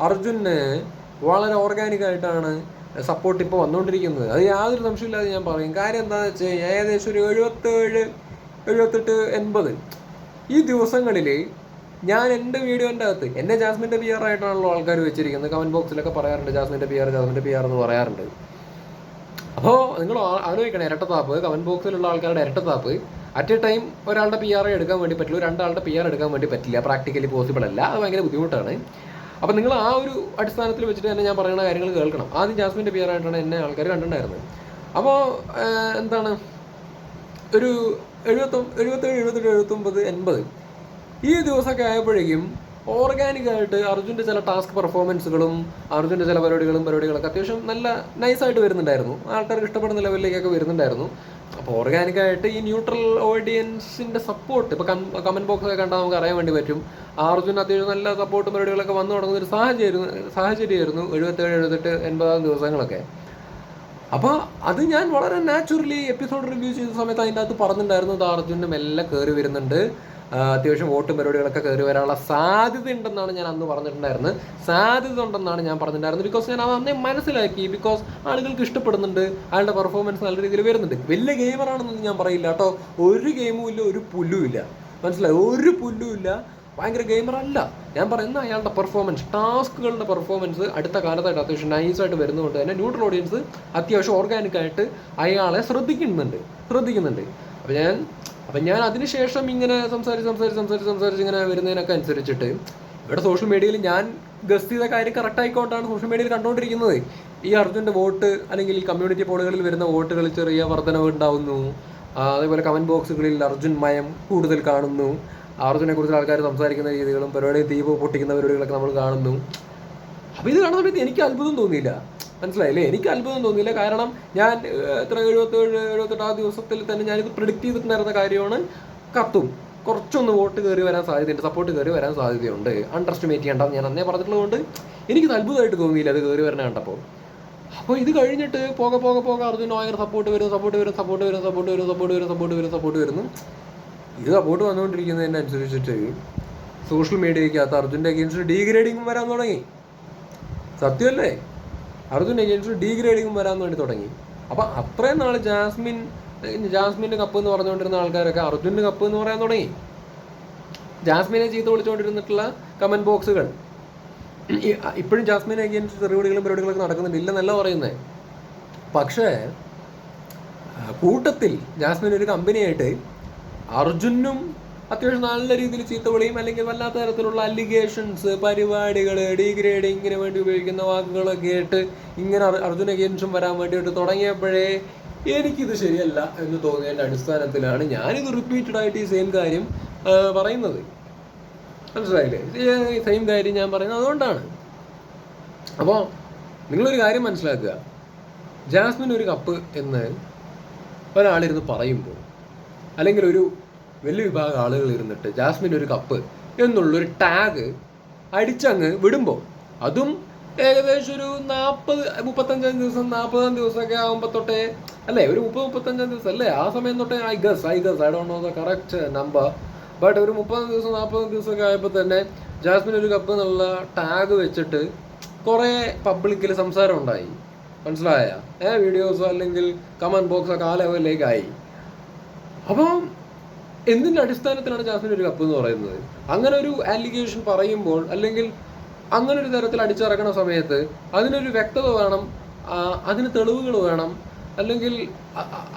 അർജുന് വളരെ ഓർഗാനിക് ആയിട്ടാണ് സപ്പോർട്ട് ഇപ്പോൾ വന്നുകൊണ്ടിരിക്കുന്നത് അത് യാതൊരു സംശയമില്ലാതെ ഞാൻ പറയും. കാര്യം എന്താണെന്ന് വെച്ച് കഴിഞ്ഞാൽ ഏകദേശം ഒരു എഴുപത്തേഴ് എഴുപത്തെട്ട് എൺപത് ഈ ദിവസങ്ങളിൽ ഞാൻ എന്റെ വീഡിയോന്റെ അകത്ത് എന്നെ ജാസ്മിന്റെ പി ആർ ആയിട്ടാണല്ലോ ആൾക്കാർ വെച്ചിരിക്കുന്നത്. കമന്റ് ബോക്സിലൊക്കെ പറയാറുണ്ട് ജാസ്മിന്റെ പി ആർ ജാസ്മിന്റെ പി ആർ എന്ന് പറയാറുണ്ട്. അപ്പോൾ നിങ്ങൾ ആലോചിക്കണം ഇരട്ടത്താപ്പ്. കമന്റ് ബോക്സിലുള്ള ആൾക്കാരുടെ ഇരട്ടത്താപ്പ്. അറ്റ് എ ടൈം ഒരാളുടെ പി ആർ എടുക്കാൻ വേണ്ടി പറ്റില്ല രണ്ടാളുടെ പി ആർ എടുക്കാൻ വേണ്ടി പറ്റില്ല. പ്രാക്ടിക്കലി പോസിബിൾ അല്ല. അത് ഭയങ്കര ബുദ്ധിമുട്ടാണ്. അപ്പോൾ നിങ്ങൾ ആ ഒരു അടിസ്ഥാനത്തിൽ വെച്ചിട്ട് തന്നെ ഞാൻ പറയുന്ന കാര്യങ്ങൾ കേൾക്കണം. ആദ്യം ജാസ്മിന്റെ പേരായിട്ടാണ് എന്നെ ആൾക്കാർ കണ്ടിട്ടുണ്ടായിരുന്നത്. അപ്പോൾ എന്താണ്? ഒരു എഴുപത്തൊ എഴുപത്തേഴ് എഴുപത്തെട്ട് എഴുപത്തൊമ്പത് എൺപത് ഈ ദിവസമൊക്കെ ആയപ്പോഴേക്കും ഓർഗാനിക് ആയിട്ട് അർജുന്റെ ചില ടാസ്ക് പെർഫോമൻസുകളും അർജുന്റെ ചില പരിപാടികളും പരിപാടികളൊക്കെ അത്യാവശ്യം നല്ല നൈസായിട്ട് വരുന്നുണ്ടായിരുന്നു. ആൾക്കാർക്ക് ഇഷ്ടപ്പെടുന്ന ലെവലിലേക്കൊക്കെ വരുന്നുണ്ടായിരുന്നു. അപ്പോൾ ഓർഗാനിക് ആയിട്ട് ഈ ന്യൂട്രൽ ഓഡിയൻസിന്റെ സപ്പോർട്ട് ഇപ്പോൾ കമന്റ് ബോക്സൊക്കെ കണ്ടാൽ നമുക്ക് അറിയാൻ വേണ്ടി പറ്റും. അർജുൻ അത്യാവശ്യം നല്ല സപ്പോർട്ട് പരിപാടികളൊക്കെ വന്നു തുടങ്ങുന്ന ഒരു സാഹചര്യം സാഹചര്യമായിരുന്നു എഴുപത്തേഴ് എഴുപത്തെട്ട് എൺപതാം ദിവസങ്ങളൊക്കെ. അപ്പോൾ അത് ഞാൻ വളരെ നാച്ചുറലി എപ്പിസോഡ് റിവ്യൂ ചെയ്ത സമയത്ത് അതിന്റെ അകത്ത് പറഞ്ഞിട്ടുണ്ടായിരുന്നു അത് അർജുന്റെ മെല്ലെ കയറി വരുന്നുണ്ട്. അത്യാവശ്യം വോട്ടും പരിപാടികളൊക്കെ കയറി വരാനുള്ള സാധ്യത ഉണ്ടെന്നാണ് ഞാൻ അന്ന് പറഞ്ഞിട്ടുണ്ടായിരുന്നത്. സാധ്യത ഉണ്ടെന്നാണ് ഞാൻ പറഞ്ഞിട്ടുണ്ടായിരുന്നത്. ബിക്കോസ് ഞാൻ അത് അന്നേ മനസ്സിലാക്കി. ബിക്കോസ് ആളുകൾക്ക് ഇഷ്ടപ്പെടുന്നുണ്ട്. അയാളുടെ പെർഫോമൻസ് നല്ല രീതിയിൽ വരുന്നുണ്ട്. വലിയ ഗെയിമറാണെന്നൊന്നും ഞാൻ പറയില്ല കേട്ടോ. ഒരു ഗെയിമും ഇല്ല ഒരു പുല്ലും ഇല്ല. മനസ്സിലായി? ഒരു പുല്ലും ഇല്ല. ഭയങ്കര ഗെയിമർ അല്ല. ഞാൻ പറയുന്ന അയാളുടെ പെർഫോമൻസ് ടാസ്കുകളുടെ പെർഫോമൻസ് അടുത്ത കാലത്തായിട്ട് അത്യാവശ്യം നൈസായിട്ട് വരുന്നതുകൊണ്ട് തന്നെ ന്യൂട്രൽ ഓഡിയൻസ് അത്യാവശ്യം ഓർഗാനിക് ആയിട്ട് അയാളെ ശ്രദ്ധിക്കുന്നുണ്ട്. ശ്രദ്ധിക്കുന്നുണ്ട്. അപ്പോൾ ഞാൻ അപ്പം ഞാൻ അതിനുശേഷം ഇങ്ങനെ സംസാരിച്ച് സംസാരിച്ച് സംസാരിച്ച് സംസാരിച്ച് ഇങ്ങനെ വരുന്നതിനൊക്കെ അനുസരിച്ചിട്ട് ഇവിടെ സോഷ്യൽ മീഡിയയിൽ ഞാൻ ഗസ് ചെയ്ത കാര്യം കറക്റ്റ് ആയിക്കൊണ്ടാണ് സോഷ്യൽ മീഡിയയിൽ കണ്ടുകൊണ്ടിരിക്കുന്നത് ഈ അർജുന്റെ വോട്ട് അല്ലെങ്കിൽ ഈ കമ്മ്യൂണിറ്റി പോളുകളിൽ വരുന്ന വോട്ടുകൾ ചെറിയ വർധനവ് ഉണ്ടാവുന്നു. അതേപോലെ കമന്റ് ബോക്സുകളിൽ അർജുൻ മയം കൂടുതൽ കാണുന്നു. അർജുനെ കുറിച്ച് ആൾക്കാർ സംസാരിക്കുന്ന രീതികളും പരിപാടി തീപ് പൊട്ടിക്കുന്ന പരിപാടികളൊക്കെ നമ്മൾ കാണുന്നു. അപ്പോൾ ഇത് കാണുന്ന സമയത്ത് എനിക്ക് അത്ഭുതം തോന്നിയില്ല. മനസ്സിലായില്ലേ എനിക്ക് അത്ഭുതം തോന്നിയില്ല. കാരണം ഞാൻ എത്ര എഴുപത്തേഴ് എഴുപത്തെട്ട് ദിവസത്തിൽ തന്നെ ഞാനിത് പ്രിഡിക്റ്റ് ചെയ്തിട്ടുണ്ടായിരുന്ന കാര്യമാണ് കത്തും. കുറച്ചൊന്ന് വോട്ട് കയറി വരാൻ സാധ്യതയുണ്ട് സപ്പോർട്ട് കയറി വരാൻ സാധ്യതയുണ്ട്. അണ്ടർ എസ്റ്റിമേറ്റ് ഞാൻ അന്നേ പറഞ്ഞിട്ടുള്ളതുകൊണ്ട് എനിക്ക് അത്ഭുതമായിട്ട് തോന്നിയില്ല അത് കയറി വരണേ കണ്ടപ്പോൾ. അപ്പോൾ ഇത് കഴിഞ്ഞിട്ട് പോകെ പോകെ പോകെ അർജുൻ ഭയങ്കര സപ്പോർട്ട് വരും സപ്പോർട്ട് വരും സപ്പോർട്ട് വരും സപ്പോർട്ട് വരും സപ്പോർട്ട് വരും സപ്പോർട്ട് വരും സപ്പോർട്ട് വരുന്നു ഇത് സപ്പോർട്ട് വന്നുകൊണ്ടിരിക്കുന്നതിനനുസരിച്ചിട്ട് സോഷ്യൽ മീഡിയയ്ക്കകത്ത് അർജുന്റെ അഗെയിൻസ്റ്റ് ഡീഗ്രേഡിങ്ങും വരാൻ തുടങ്ങി. സത്യമല്ലേ? അർജുൻ അഗെയിൻസ്റ്റ് ഡീഗ്രേഡിങ്ങും വരാൻ വേണ്ടി തുടങ്ങി. അപ്പം അത്രയും നാൾ ജാസ്മിൻ ജാസ്മിന്റെ കപ്പ് എന്ന് പറഞ്ഞുകൊണ്ടിരുന്ന ആൾക്കാരൊക്കെ അർജുന്റെ കപ്പ് എന്ന് പറയാൻ തുടങ്ങി. ജാസ്മിനെ ചീത്ത വിളിച്ചുകൊണ്ടിരുന്നിട്ടുള്ള കമന്റ് ബോക്സുകൾ ഇപ്പോഴും ജാസ്മിൻ അഗേൻസ്റ്റ് ചെറുപടികളും പരിപാടികളൊക്കെ നടക്കുന്നുണ്ട്. ഇല്ലെന്നല്ല പറയുന്നത് പക്ഷേ കൂട്ടത്തിൽ ജാസ്മിൻ ഒരു കമ്പനിയായിട്ട് അർജുനും അത്യാവശ്യം നല്ല രീതിയിൽ ചീത്തവിളിയും അല്ലെങ്കിൽ വല്ലാത്ത തരത്തിലുള്ള അലിഗേഷൻസ് പരിപാടികൾ ഡീഗ്രേഡിങ്ങിന് വേണ്ടി ഉപയോഗിക്കുന്ന വാക്കുകളൊക്കെ ആയിട്ട് ഇങ്ങനെ അർജുന ഗെയിംസും വരാൻ വേണ്ടിയിട്ട് തുടങ്ങിയപ്പോഴേ എനിക്കിത് ശരിയല്ല എന്ന് തോന്നിയതിന്റെ അടിസ്ഥാനത്തിലാണ് ഞാനിത് റിപ്പീറ്റഡ് ആയിട്ട് ഈ സെയിം കാര്യം പറയുന്നത്. മനസ്സിലായില്ലേ? സെയിം കാര്യം ഞാൻ പറയുന്നത് അതുകൊണ്ടാണ്. അപ്പോൾ നിങ്ങളൊരു കാര്യം മനസ്സിലാക്കുക. ജാസ്മിൻ ഒരു കപ്പ് എന്ന് ഒരാളിരുന്ന് പറയുമ്പോൾ അല്ലെങ്കിൽ ഒരു വലിയ വിഭാഗം ആളുകൾ ഇരുന്നിട്ട് ജാസ്മിൻ ഒരു കപ്പ് എന്നുള്ളൊരു ടാഗ് അടിച്ചങ്ങ് വിടുമ്പോൾ അതും ഏകദേശം ഒരു നാൽപ്പത് മുപ്പത്തഞ്ചാം ദിവസം നാൽപ്പതാം ദിവസമൊക്കെ ആകുമ്പോൾ തൊട്ടേ അല്ലേ? ഒരു മുപ്പത് മുപ്പത്തഞ്ചാം ദിവസം അല്ലേ ആ സമയം തൊട്ടേ I guess I guess I don't know the correct number but ഒരു മുപ്പതാം ദിവസം നാൽപ്പതാം ദിവസമൊക്കെ ആയപ്പോൾ തന്നെ ജാസ്മിൻ ഒരു കപ്പ് എന്നുള്ള ടാഗ് വെച്ചിട്ട് കുറേ പബ്ലിക്കിൽ സംസാരം ഉണ്ടായി. മനസ്സിലായ? ഏ വീഡിയോസോ അല്ലെങ്കിൽ കമന്റ് ബോക്സോ ഒക്കെ ആ ലെവലിലേക്കായി അപ്പം എന്തിന്റെ അടിസ്ഥാനത്തിലാണ് ജാസ്മിൻ ഒരു കപ്പ് എന്ന് പറയുന്നത്? അങ്ങനെ ഒരു അലിഗേഷൻ പറയുമ്പോൾ അല്ലെങ്കിൽ അങ്ങനെ ഒരു തരത്തിൽ അടിച്ചിറക്കണ സമയത്ത് അതിനൊരു വ്യക്തത വേണം അതിന് തെളിവുകൾ വേണം അല്ലെങ്കിൽ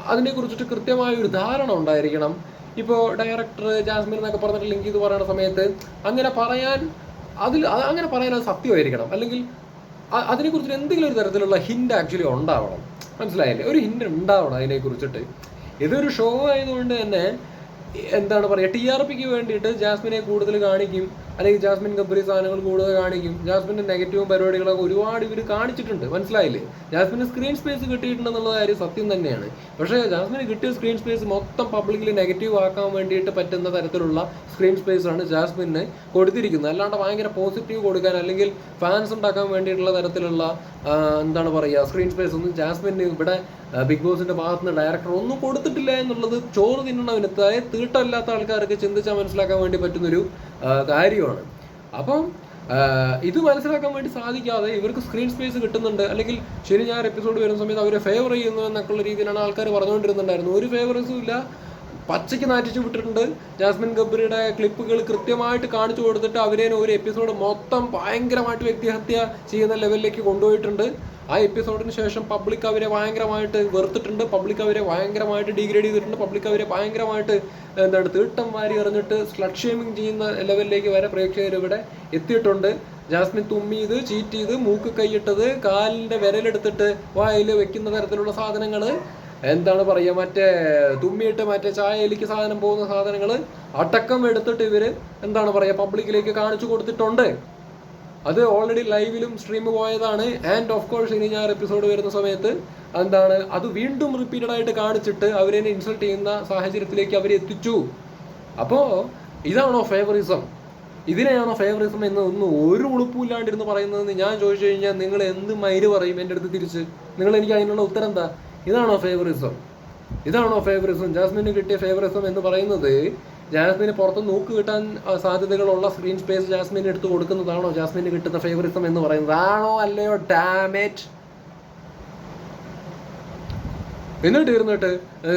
അതിനെ കുറിച്ചിട്ട് അതിനെക്കുറിച്ചിട്ട് കൃത്യമായ ഒരു ധാരണ ഉണ്ടായിരിക്കണം. ഇപ്പോൾ ഡയറക്ടർ ജാസ്മിൻ എന്നൊക്കെ പറഞ്ഞിട്ട് ലിങ്ക് ചെയ്ത് പറയുന്ന സമയത്ത് അങ്ങനെ പറയാൻ അതിൽ അങ്ങനെ പറയാൻ അത് സത്യമായിരിക്കണം. അല്ലെങ്കിൽ അതിനെക്കുറിച്ചിട്ട് എന്തെങ്കിലും ഒരു തരത്തിലുള്ള ഹിൻഡ് ആക്ച്വലി ഉണ്ടാവണം. മനസ്സിലായില്ലേ? ഒരു ഹിൻഡ് ഉണ്ടാവണം അതിനെക്കുറിച്ചിട്ട് ഇതൊരു ഷോ ആയതുകൊണ്ട് തന്നെ എന്താണ് പറയുക ടി ആർ പിക്ക് വേണ്ടിയിട്ട് ജാസ്മിനെ കൂടുതൽ കാണിക്കും. അല്ലെങ്കിൽ ജാസ്മിൻ കമ്പനി സാധനങ്ങൾ കൂടുതൽ കാണിക്കും. ജാസ്മിന്റെ നെഗറ്റീവും പരിപാടികളൊക്കെ ഒരുപാട് ഇവർ കാണിച്ചിട്ടുണ്ട്. മനസ്സിലായില്ലേ? ജാസ്മിന് സ്ക്രീൻ സ്പേസ് കിട്ടിയിട്ടുണ്ടെന്നുള്ള കാര്യം സത്യം തന്നെയാണ്. പക്ഷേ ജാസ്മിന് കിട്ടിയ സ്ക്രീൻ സ്പേസ് മൊത്തം പബ്ലിക്കിൽ നെഗറ്റീവ് ആക്കാൻ വേണ്ടിയിട്ട് പറ്റുന്ന തരത്തിലുള്ള സ്ക്രീൻ സ്പേസ് ആണ് ജാസ്മിന് കൊടുത്തിരിക്കുന്നത്. അല്ലാണ്ട് ഭയങ്കര പോസിറ്റീവ് കൊടുക്കാൻ അല്ലെങ്കിൽ ഫാൻസ് ഉണ്ടാക്കാൻ വേണ്ടിയിട്ടുള്ള തരത്തിലുള്ള എന്താണ് പറയുക സ്ക്രീൻ സ്പേസ് ഒന്നും ജാസ്മിന് ഇവിടെ ബിഗ് ബോസിന്റെ ഭാഗത്ത് നിന്ന് ഡയറക്ടർ ഒന്നും കൊടുത്തിട്ടില്ല എന്നുള്ളത് ചോറ് തിന്നണവന് അതായത് തീട്ടല്ലാത്ത ആൾക്കാർക്ക് ചിന്തിച്ചാൽ മനസ്സിലാക്കാൻ വേണ്ടി പറ്റുന്നൊരു കാര്യമാണ്. അപ്പം ഇത് മനസ്സിലാക്കാൻ വേണ്ടി സാധിക്കാതെ ഇവർക്ക് സ്ക്രീൻ സ്പേസ് കിട്ടുന്നുണ്ട്. അല്ലെങ്കിൽ ശരി ഞാൻ എപ്പിസോഡ് വരുന്ന സമയത്ത് അവരെ ഫേവർ ചെയ്യുന്നു എന്നൊക്കെയുള്ള രീതിയിലാണ് ആൾക്കാർ പറഞ്ഞുകൊണ്ടിരുന്നുണ്ടായിരുന്നു. ഒരു ഫേവറേഴ്സും ഇല്ല. പച്ചയ്ക്ക് നാറ്റിച്ചു വിട്ടിട്ടുണ്ട്. ജാസ്മിൻ ഗബ്രിയുടെ ക്ലിപ്പുകൾ കൃത്യമായിട്ട് കാണിച്ചു കൊടുത്തിട്ട് അവരെ ഒരു എപ്പിസോഡ് മൊത്തം ഭയങ്കരമായിട്ട് വ്യക്തിഹത്യ ചെയ്യുന്ന ലെവലിലേക്ക് കൊണ്ടുപോയിട്ടുണ്ട്. ആ എപ്പിസോഡിന് ശേഷം പബ്ലിക് അവരെ ഭയങ്കരമായിട്ട് വെറുത്തിട്ടുണ്ട്. പബ്ലിക് അവരെ ഭയങ്കരമായിട്ട് ഡിഗ്രേഡ് ചെയ്തിട്ടുണ്ട്. പബ്ലിക് അവരെ ഭയങ്കരമായിട്ട് എന്താണ് തീട്ടം വാരി എറിഞ്ഞിട്ട് സ്ലഡ് ഷേമിങ് ചെയ്യുന്ന ലെവലിലേക്ക് വരെ പ്രേക്ഷകർ ഇവിടെ എത്തിയിട്ടുണ്ട്. ജാസ്മിൻ തുമ്മിയത് ചീറ്റ് ചെയ്ത് മൂക്ക് കൈയിട്ടത് കാലിന്റെ വിരലെടുത്തിട്ട് വായിൽ വെക്കുന്ന തരത്തിലുള്ള സാധനങ്ങൾ എന്താണ് പറയുക മറ്റേ തുമ്മിയിട്ട് മറ്റേ ചായയിലേക്ക് സാധനം പോകുന്ന സാധനങ്ങൾ അടക്കം എടുത്തിട്ട് ഇവർ എന്താണ് പറയുക പബ്ലിക്കിലേക്ക് കാണിച്ചു കൊടുത്തിട്ടുണ്ട്. അത് ഓൾറെഡി ലൈവിലും സ്ട്രീം പോയതാണ്. ആൻഡ് ഓഫ് കോഴ്സ് ഇനി ഞാൻ എപ്പിസോഡ് വരുന്ന സമയത്ത് എന്താണ് അത് വീണ്ടും റിപ്പീറ്റഡ് ആയിട്ട് കാണിച്ചിട്ട് അവരെ ഇൻസൾട്ട് ചെയ്യുന്ന സാഹചര്യത്തിലേക്ക് അവരെ എത്തിച്ചു. അപ്പോ ഇതാണോ ഫേവറിസം ഇതിനെയാണോ ഫേവറിസം എന്ന് ഒന്ന് ഒരു ഉളുപ്പില്ലാണ്ടിരുന്ന് പറയുന്നതെന്ന് ഞാൻ ചോദിച്ചു കഴിഞ്ഞാൽ നിങ്ങൾ എന്ത് മൈര് പറയും എന്റെ അടുത്ത് തിരിച്ച്? നിങ്ങൾ എനിക്ക് അതിനുള്ള ഉത്തരം എന്താ? ഇതാണോ ഫേവറിസം ഇതാണോ ഫേവറിസം ജാസ്മിന് കിട്ടിയ ഫേവറിസം എന്ന് പറയുന്നത് ജാസ്മിന് പുറത്ത് നോക്ക് കിട്ടാൻ സാധ്യതകളുള്ള സ്ക്രീൻ സ്പേസ് ജാസ്മിന് എടുത്തു കൊടുക്കുന്നതാണോ? ജാസ്മിന് കിട്ടുന്ന ഫേവറിസം എന്ന് പറയുന്നത്. ആണോ അല്ലയോ ഡാമേജ് എന്നിട്ട് ഇരുന്നിട്ട്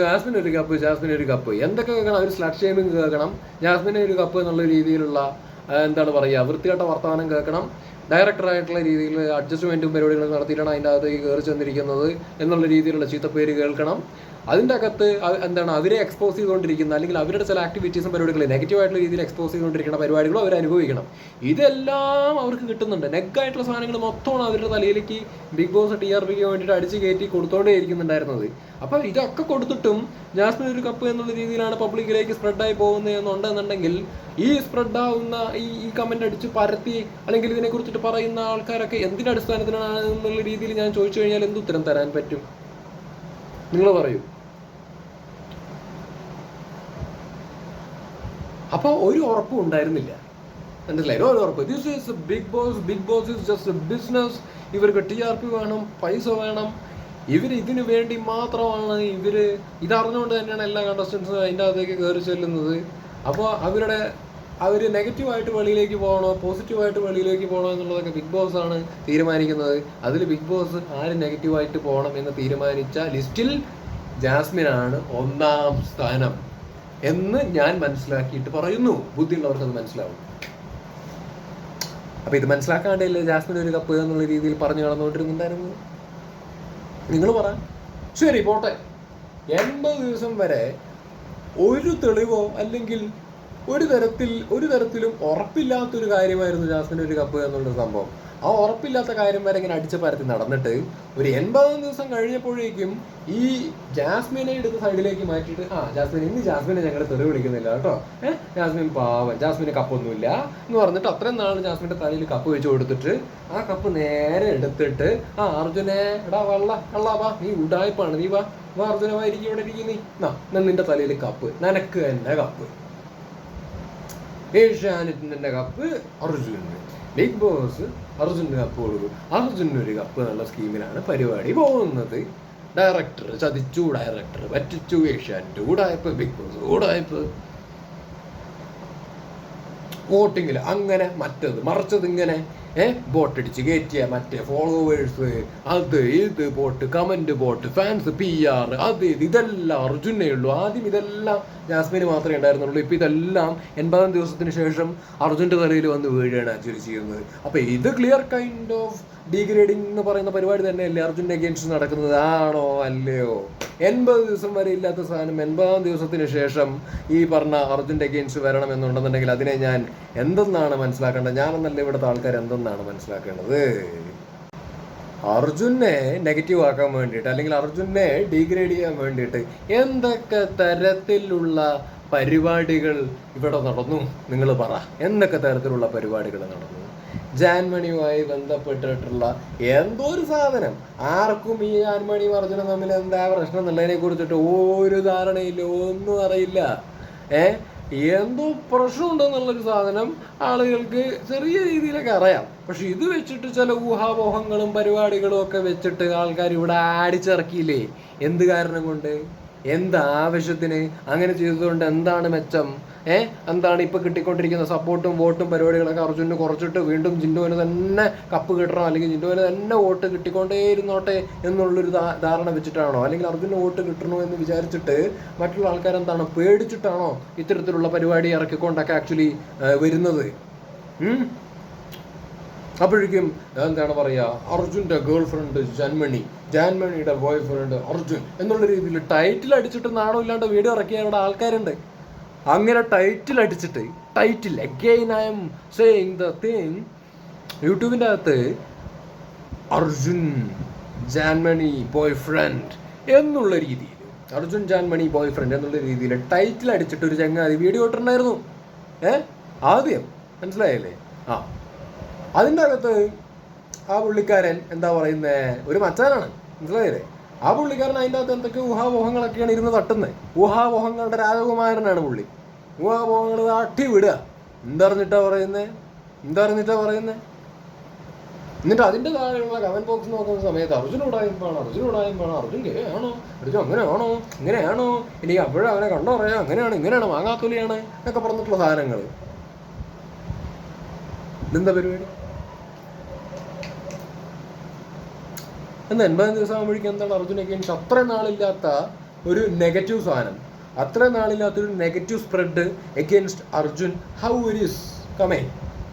ജാസ്മിൻ ഒരു കപ്പ് ജാസ്മിൻ ഒരു കപ്പ് എന്തൊക്കെ കേൾക്കണം? ഒരു സ്ലഡ് ഷേമിങ് കേൾക്കണം. ജാസ്മിന് ഒരു കപ്പ് എന്നുള്ള രീതിയിലുള്ള എന്താണ് പറയുക വൃത്തികെട്ട വർത്തമാനം കേൾക്കണം. ഡയറക്ടറായിട്ടുള്ള രീതിയിൽ അഡ്ജസ്റ്റ്മെന്റും പരിപാടികളും നടത്തിയിട്ടാണ് അതിന്റെ അകത്തേക്ക് കയറി ചെന്നിരിക്കുന്നത് എന്നുള്ള രീതിയിലുള്ള ചീത്തപ്പേര് കേൾക്കണം. അതിന്റെ അകത്ത് എന്താണ് അവരെ എക്സ്പോസ് ചെയ്തുകൊണ്ടിരിക്കുന്ന അല്ലെങ്കിൽ അവരുടെ ചില ആക്ടിവിറ്റീസും പരിപാടികളും നെഗറ്റീവായിട്ടുള്ള രീതിയിൽ എക്സ്പോസ് ചെയ്തുകൊണ്ടിരിക്കുന്ന പരിപാടികളും അവർ അനുഭവിക്കണം. ഇതെല്ലാം അവർക്ക് കിട്ടുന്നുണ്ട്. നെഗായിട്ടുള്ള സാധനങ്ങൾ മൊത്തമാണ് അവരുടെ തലയിലേക്ക് ബിഗ് ബോസ് ടി ആർ പിക്ക് വേണ്ടിയിട്ട് അടിച്ച് കയറ്റി കൊടുത്തോണ്ടേ ഇരിക്കുന്നുണ്ടായിരുന്നത് അപ്പം ഇതൊക്കെ കൊടുത്തിട്ടും ജാസ്മിൻ ഒരു കപ്പ് എന്നുള്ള രീതിയിലാണ് പബ്ലിക്കിലേക്ക് സ്പ്രെഡായി പോകുന്നത് എന്നുണ്ടെന്നുണ്ടെങ്കിൽ ഈ സ്പ്രെഡ് ആവുന്ന ഈ ഈ കമന്റ് അടിച്ച് പരത്തി അല്ലെങ്കിൽ ഇതിനെ കുറിച്ചിട്ട് പറയുന്ന ആൾക്കാരൊക്കെ എന്തിന്റെ അടിസ്ഥാനത്തിലാണ് എന്നുള്ള രീതിയിൽ ഞാൻ ചോദിച്ചു കഴിഞ്ഞാൽ എന്ത് ഉത്തരം തരാൻ പറ്റും? നിങ്ങൾ പറയൂ. അപ്പോൾ ഒരു ഉറപ്പും ഉണ്ടായിരുന്നില്ല. മനസ്സിലായി ഒരു ഉറപ്പ്. This is Bigg Boss Bigg Boss is just business ഇവർക്ക് ടി ആർ പി വേണം പൈസ വേണം. ഇവർ ഇതിനു വേണ്ടി മാത്രമാണ് ഇവർ ഇതറിഞ്ഞുകൊണ്ട് തന്നെയാണ് എല്ലാ കണ്ടസ്റ്റൻസും അതിന്റെ അകത്തേക്ക് കയറി ചെല്ലുന്നത്. അപ്പോൾ അവരുടെ അവർ നെഗറ്റീവായിട്ട് വെളിയിലേക്ക് പോകണോ പോസിറ്റീവായിട്ട് വെളിയിലേക്ക് പോകണോ എന്നുള്ളതൊക്കെ ബിഗ് ബോസ് ആണ് തീരുമാനിക്കുന്നത്. അതിൽ ബിഗ് ബോസ് ആര് നെഗറ്റീവായിട്ട് പോകണം എന്ന് തീരുമാനിച്ച ലിസ്റ്റിൽ ജാസ്മിനാണ് ഒന്നാം സ്ഥാനം. എന്ന് ഞാൻ മനസ്സിലാക്കിയിട്ട് പറയുന്നു. ബുദ്ധിയുള്ളവർക്ക് അത് മനസ്സിലാവും. അപ്പൊ ഇത് മനസ്സിലാക്കാണ്ടല്ലേ ജാസ്മിൻ ഒരു കപ്പ് എന്നുള്ള രീതിയിൽ പറഞ്ഞു കടന്നുകൊണ്ടിരുന്നുണ്ടായിരുന്നു നിങ്ങൾ പറ. ശരി പോട്ടെ. എൺപത് ദിവസം വരെ ഒരു തെളിവോ അല്ലെങ്കിൽ ഒരു തരത്തിൽ ഒരു തരത്തിലും ഉറപ്പില്ലാത്തൊരു കാര്യമായിരുന്നു ജാസ്മിൻ ഒരു കപ്പ് എന്നുള്ള സംഭവം. ആ ഉറപ്പില്ലാത്ത കാര്യം വരെ ഇങ്ങനെ അടിച്ച പരത്തി നടന്നിട്ട് ഒരു എൺപതാം ദിവസം കഴിഞ്ഞപ്പോഴേക്കും ഈ ജാസ്മിനെ എടുത്ത് സൈഡിലേക്ക് മാറ്റിയിട്ട് ആ ജാസ്മിൻ ഇന്ന് ജാസ്മിനെ ഞങ്ങൾ തെറി വിളിക്കുന്നില്ല കേട്ടോ. ഏഹ് ജാസ്മിൻ പാവം. ജാസ്മിന് കപ്പൊന്നുമില്ല എന്ന് പറഞ്ഞിട്ട് അത്രയും നാൾ ജാസ്മിന്റെ തലയിൽ കപ്പ് വെച്ച് കൊടുത്തിട്ട് ആ കപ്പ് നേരെ എടുത്തിട്ട് ആ അർജുനെ എടാ വള്ള കള്ളാ വാ നീ ഉടായ്പാണ് നീ വാ വാ അർജുനമായിരിക്കും ഇവിടെ ഇരിക്കുന്നു നീ. നിന്റെ തലയിൽ കപ്പ്. നനക്ക് എന്റെ കപ്പ്. ഏഷ്യാനെറ്റിന്റെ കപ്പ് അർജുന്. ബിഗ് ബോസ് അർജുന് കപ്പ് കൊടുക്കും അർജുന് ഒരു കപ്പ് എന്നുള്ള സ്കീമിലാണ് പരിപാടി പോകുന്നത്. ഡയറക്ടർ ചതിച്ചു ഡയറക്ടർ പറ്റിച്ചു ഏഷ്യാനെറ്റ് കൂടായ്പ ബിഗ് ബോസ് കൂടായ്പ വോട്ടിങ്ങിൽ അങ്ങനെ മറ്റത് മറിച്ചത് ഇങ്ങനെ ഏ ബോട്ടടിച്ച് കയറ്റിയ മറ്റേ ഫോളോവേഴ്സ് അത് ഇത് bot comment bot fans P R അത് ഇത് ഇതെല്ലാം അർജുനേ ഉള്ളൂ. ആദ്യം ഇതെല്ലാം ജാസ്മിന് മാത്രമേ ഉണ്ടായിരുന്നുള്ളൂ. ഇപ്പൊ ഇതെല്ലാം എൺപതാം ദിവസത്തിന് ശേഷം അർജുന്റെ തലയിൽ വന്ന് വീഴുകയാണ് ആക്ച്വലി ചെയ്യുന്നത്. അപ്പോൾ ഇത് ക്ലിയർ കൈൻഡ് ഓഫ് ഡീഗ്രേഡിംഗ് എന്ന് പറയുന്ന പരിപാടി തന്നെയല്ലേ അർജുന്റെ അഗേൻസ്റ്റ് നടക്കുന്നത്? ആണോ? അല്ലയോ? എൺപത് ദിവസം വരെ ഇല്ലാത്ത സാധനം എൺപതാം ദിവസത്തിന് ശേഷം ഈ പറഞ്ഞ അർജുന്റെ അഗേൻസ്റ്റ് വരണം എന്നുണ്ടെന്നുണ്ടെങ്കിൽ അതിനെ ഞാൻ എന്തെന്നാണ് മനസ്സിലാക്കേണ്ടത്? ഞാനെന്നല്ല ഇവിടുത്തെ ആൾക്കാർ എന്തെന്നാണ് മനസ്സിലാക്കേണ്ടത്? അർജുനെ നെഗറ്റീവ് ആക്കാൻ വേണ്ടിയിട്ട് അല്ലെങ്കിൽ അർജുനെ ഡീഗ്രേഡ് ചെയ്യാൻ വേണ്ടിയിട്ട് എന്തൊക്കെ തരത്തിലുള്ള പരിപാടികൾ ഇവിടെ നടന്നു? നിങ്ങൾ പറ. എന്തൊക്കെ തരത്തിലുള്ള പരിപാടികൾ നടന്നു? ജാൻമണിയുമായി ബന്ധപ്പെട്ടിട്ടുള്ള എന്തോ ഒരു സാധനം. ആർക്കും ഈ ജാൻമണിയും അർജുനും തമ്മിൽ എന്താ പ്രശ്നം എന്നുള്ളതിനെ കുറിച്ചിട്ട് ഒരു ധാരണയില്ല ഒന്നും അറിയില്ല. ഏ? എന്തോ പ്രശ്നമുണ്ടെന്നുള്ളൊരു സാധനം ആളുകൾക്ക് ചെറിയ രീതിയിലൊക്കെ അറിയാം. പക്ഷെ ഇത് വെച്ചിട്ട് ചില ഊഹാപോഹങ്ങളും പരിപാടികളും ഒക്കെ വെച്ചിട്ട് ആൾക്കാർ ഇവിടെ ആടിച്ചിറക്കിയില്ലേ? എന്ത് കാരണം കൊണ്ട്? എന്ത് ആവശ്യത്തിന് അങ്ങനെ ചെയ്തതുകൊണ്ട് എന്താണ് മെച്ചം? ഏ? എന്താണ് ഇപ്പൊ കിട്ടിക്കൊണ്ടിരിക്കുന്ന സപ്പോർട്ടും വോട്ടും പരിപാടികളൊക്കെ അർജുനന് കുറച്ചിട്ട് വീണ്ടും ജിൻഡുവിന് തന്നെ കപ്പ് കിട്ടണോ അല്ലെങ്കിൽ ജിൻഡുവിന് തന്നെ വോട്ട് കിട്ടിക്കൊണ്ടേ ഇരുന്നോട്ടെ എന്നുള്ളൊരു ധാരണ വെച്ചിട്ടാണോ? അല്ലെങ്കിൽ അർജുന് വോട്ട് കിട്ടണോ എന്ന് വിചാരിച്ചിട്ട് മറ്റുള്ള ആൾക്കാർ എന്താണ് പേടിച്ചിട്ടാണോ ഇത്തരത്തിലുള്ള പരിപാടി ഇറക്കിക്കൊണ്ടൊക്കെ ആക്ച്വലി വരുന്നത്? അപ്പോഴേക്കും എന്താണ് പറയുക അർജുന്റെ ഗേൾ ഫ്രണ്ട് ജന്മണി ജാൻമണിയുടെ ബോയ് ഫ്രണ്ട് അർജുൻ എന്നുള്ള രീതിയിൽ ടൈറ്റിൽ അടിച്ചിട്ട് നാണോ ഇല്ലാണ്ട് വീഡിയോ ഇറക്കിയ ഇവിടെ ആൾക്കാരുണ്ട്. അങ്ങനെ ടൈറ്റിൽ അടിച്ചിട്ട് title again I'm saying the thing യൂട്യൂബിന്റെ അകത്ത് അർജുൻ ജാൻമണി ബോയ് ഫ്രണ്ട് എന്നുള്ള രീതിയിൽ അർജുൻ ജാൻമണി ബോയ് ഫ്രണ്ട് എന്നുള്ള രീതിയിൽ ടൈറ്റിൽ അടിച്ചിട്ട് ഒരു ചങ്ങാതി വീഡിയോ ഇട്ടിട്ടുണ്ടായിരുന്നു. ഏ? ആദ്യം. മനസ്സിലായല്ലേ? ആ. അതിന്റെ അകത്ത് ആ പുള്ളിക്കാരൻ എന്താ പറയുന്നത് ഒരു മച്ചാനാണ്. മനസ്സിലായില്ലേ? ആ പുള്ളിക്കാരൻ അതിന്റെ അകത്ത് എന്തൊക്കെ ഊഹാപോഹങ്ങളൊക്കെയാണ് ഇരുന്ന് തട്ടുന്നത്. ഊഹാപോഹങ്ങളുടെ രാജകുമാരനാണ് പുള്ളി. ഊഹാപോഹങ്ങൾ തട്ടി വിടുക. എന്തറിഞ്ഞിട്ടാ പറയുന്നത് എന്തറിഞ്ഞിട്ടാ പറയുന്നത് എന്നിട്ട് അതിന്റെ താഴെയുള്ള കമന്റ് ബോക്സ് നോക്കുന്ന സമയത്ത് അർജുൻ ഉടായ്പാണ് അർജുൻ ഉടായ്പാണ് അർജുൻ ഗേ ആണോ അർജുൻ അങ്ങനെയാണോ? ഇങ്ങനെയാണോ? ഇനി അപ്പോഴും അവനെ കണ്ടോ പറയാം. അങ്ങനെയാണ് ഇങ്ങനെയാണ് മാങ്ങാത്തൊലിയാണ് എന്നൊക്കെ പറഞ്ഞിട്ടുള്ള സാധനങ്ങൾ ഇതെന്താ പരിപാടി? എന്നാൽ എൺപതാം ദിവസം ആകുമ്പോഴേക്കും എന്താണ് അർജുന എനിക്ക് അത്ര നാളില്ലാത്ത ഒരു നെഗറ്റീവ് സാധനം. അത്ര നാളില്ലാത്തൊരു negative spread against Arjun. How it is coming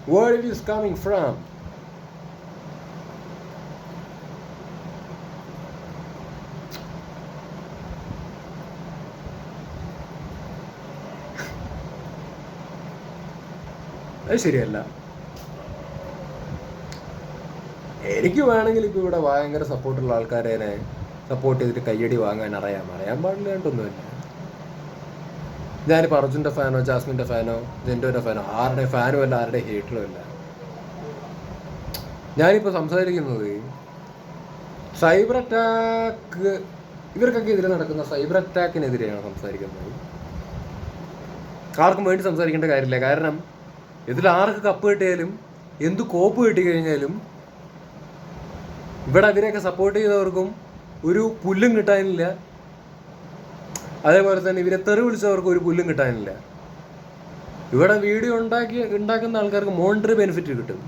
word it is coming from അത് ശരിയല്ല. എനിക്ക് വേണമെങ്കിൽ ഇപ്പൊ ഇവിടെ ഭയങ്കര സപ്പോർട്ടുള്ള ആൾക്കാരെ സപ്പോർട്ട് ചെയ്തിട്ട് കയ്യടി വാങ്ങാൻ അറിയാം. അറിയാൻ പാടില്ല കണ്ടൊന്നുമില്ല ഞാനിപ്പോൾ അർജുന്റെ ഫാനോ ജാസ്മിന്റെ ഫാനോ ജെൻഡോന്റെ ഫാനോ? ആരുടെ ഫാനോ അല്ല ആരുടെ ഹേറ്ററും അല്ല. ഞാനിപ്പോൾ സംസാരിക്കുന്നത് സൈബർ അറ്റാക്ക് ഇവർക്കൊക്കെ എതിരെ നടക്കുന്ന സൈബർ അറ്റാക്കിനെതിരെയാണ് സംസാരിക്കുന്നത്. ആർക്കും വേണ്ടി സംസാരിക്കേണ്ട കാര്യമില്ല. കാരണം ഇതിൽ ആർക്ക് കപ്പ് കിട്ടിയാലും എന്ത് കോപ്പ് കിട്ടി കഴിഞ്ഞാലും ഇവിടെ അവരെയൊക്കെ സപ്പോർട്ട് ചെയ്തവർക്കും ഒരു പുല്ലും കിട്ടാനില്ല. അതേപോലെ തന്നെ ഇവരെ തെറി വിളിച്ചവർക്കും ഒരു പുല്ലും കിട്ടാനില്ല. ഇവിടെ വീഡിയോ ഉണ്ടാക്കി ഉണ്ടാക്കുന്ന ആൾക്കാർക്ക് മോണിറ്ററി ബെനിഫിറ്റ് കിട്ടും.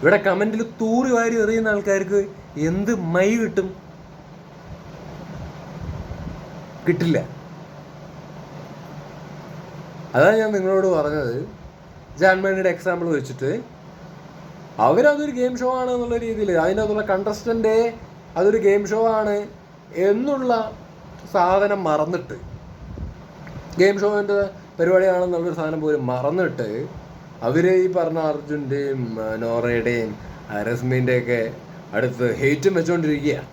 ഇവിടെ കമന്റിൽ തൂറി വാരി എറിയുന്ന ആൾക്കാർക്ക് എന്ത് മൈ കിട്ടും? കിട്ടില്ല. അതാണ് ഞാൻ നിങ്ങളോട് പറഞ്ഞത്. ജാൻമണിയുടെ എക്സാമ്പിൾ വെച്ചിട്ട് അവരതൊരു ഗെയിം ഷോ ആണ് എന്നുള്ള രീതിയിൽ അതിനകത്തുള്ള കണ്ടസ്റ്റന്റ് അതൊരു ഗെയിം ഷോ ആണ് എന്നുള്ള സാധനം മറന്നിട്ട് ഗെയിം ഷോവിന്റെ പരിപാടിയാണെന്നുള്ളൊരു സാധനം പോലും മറന്നിട്ട് അവർ ഈ പറഞ്ഞ അർജുന്റെയും നോറയുടെയും രശ്മിന്റെയൊക്കെ അടുത്ത് ഹെയ്റ്റും വെച്ചുകൊണ്ടിരിക്കുകയാണ്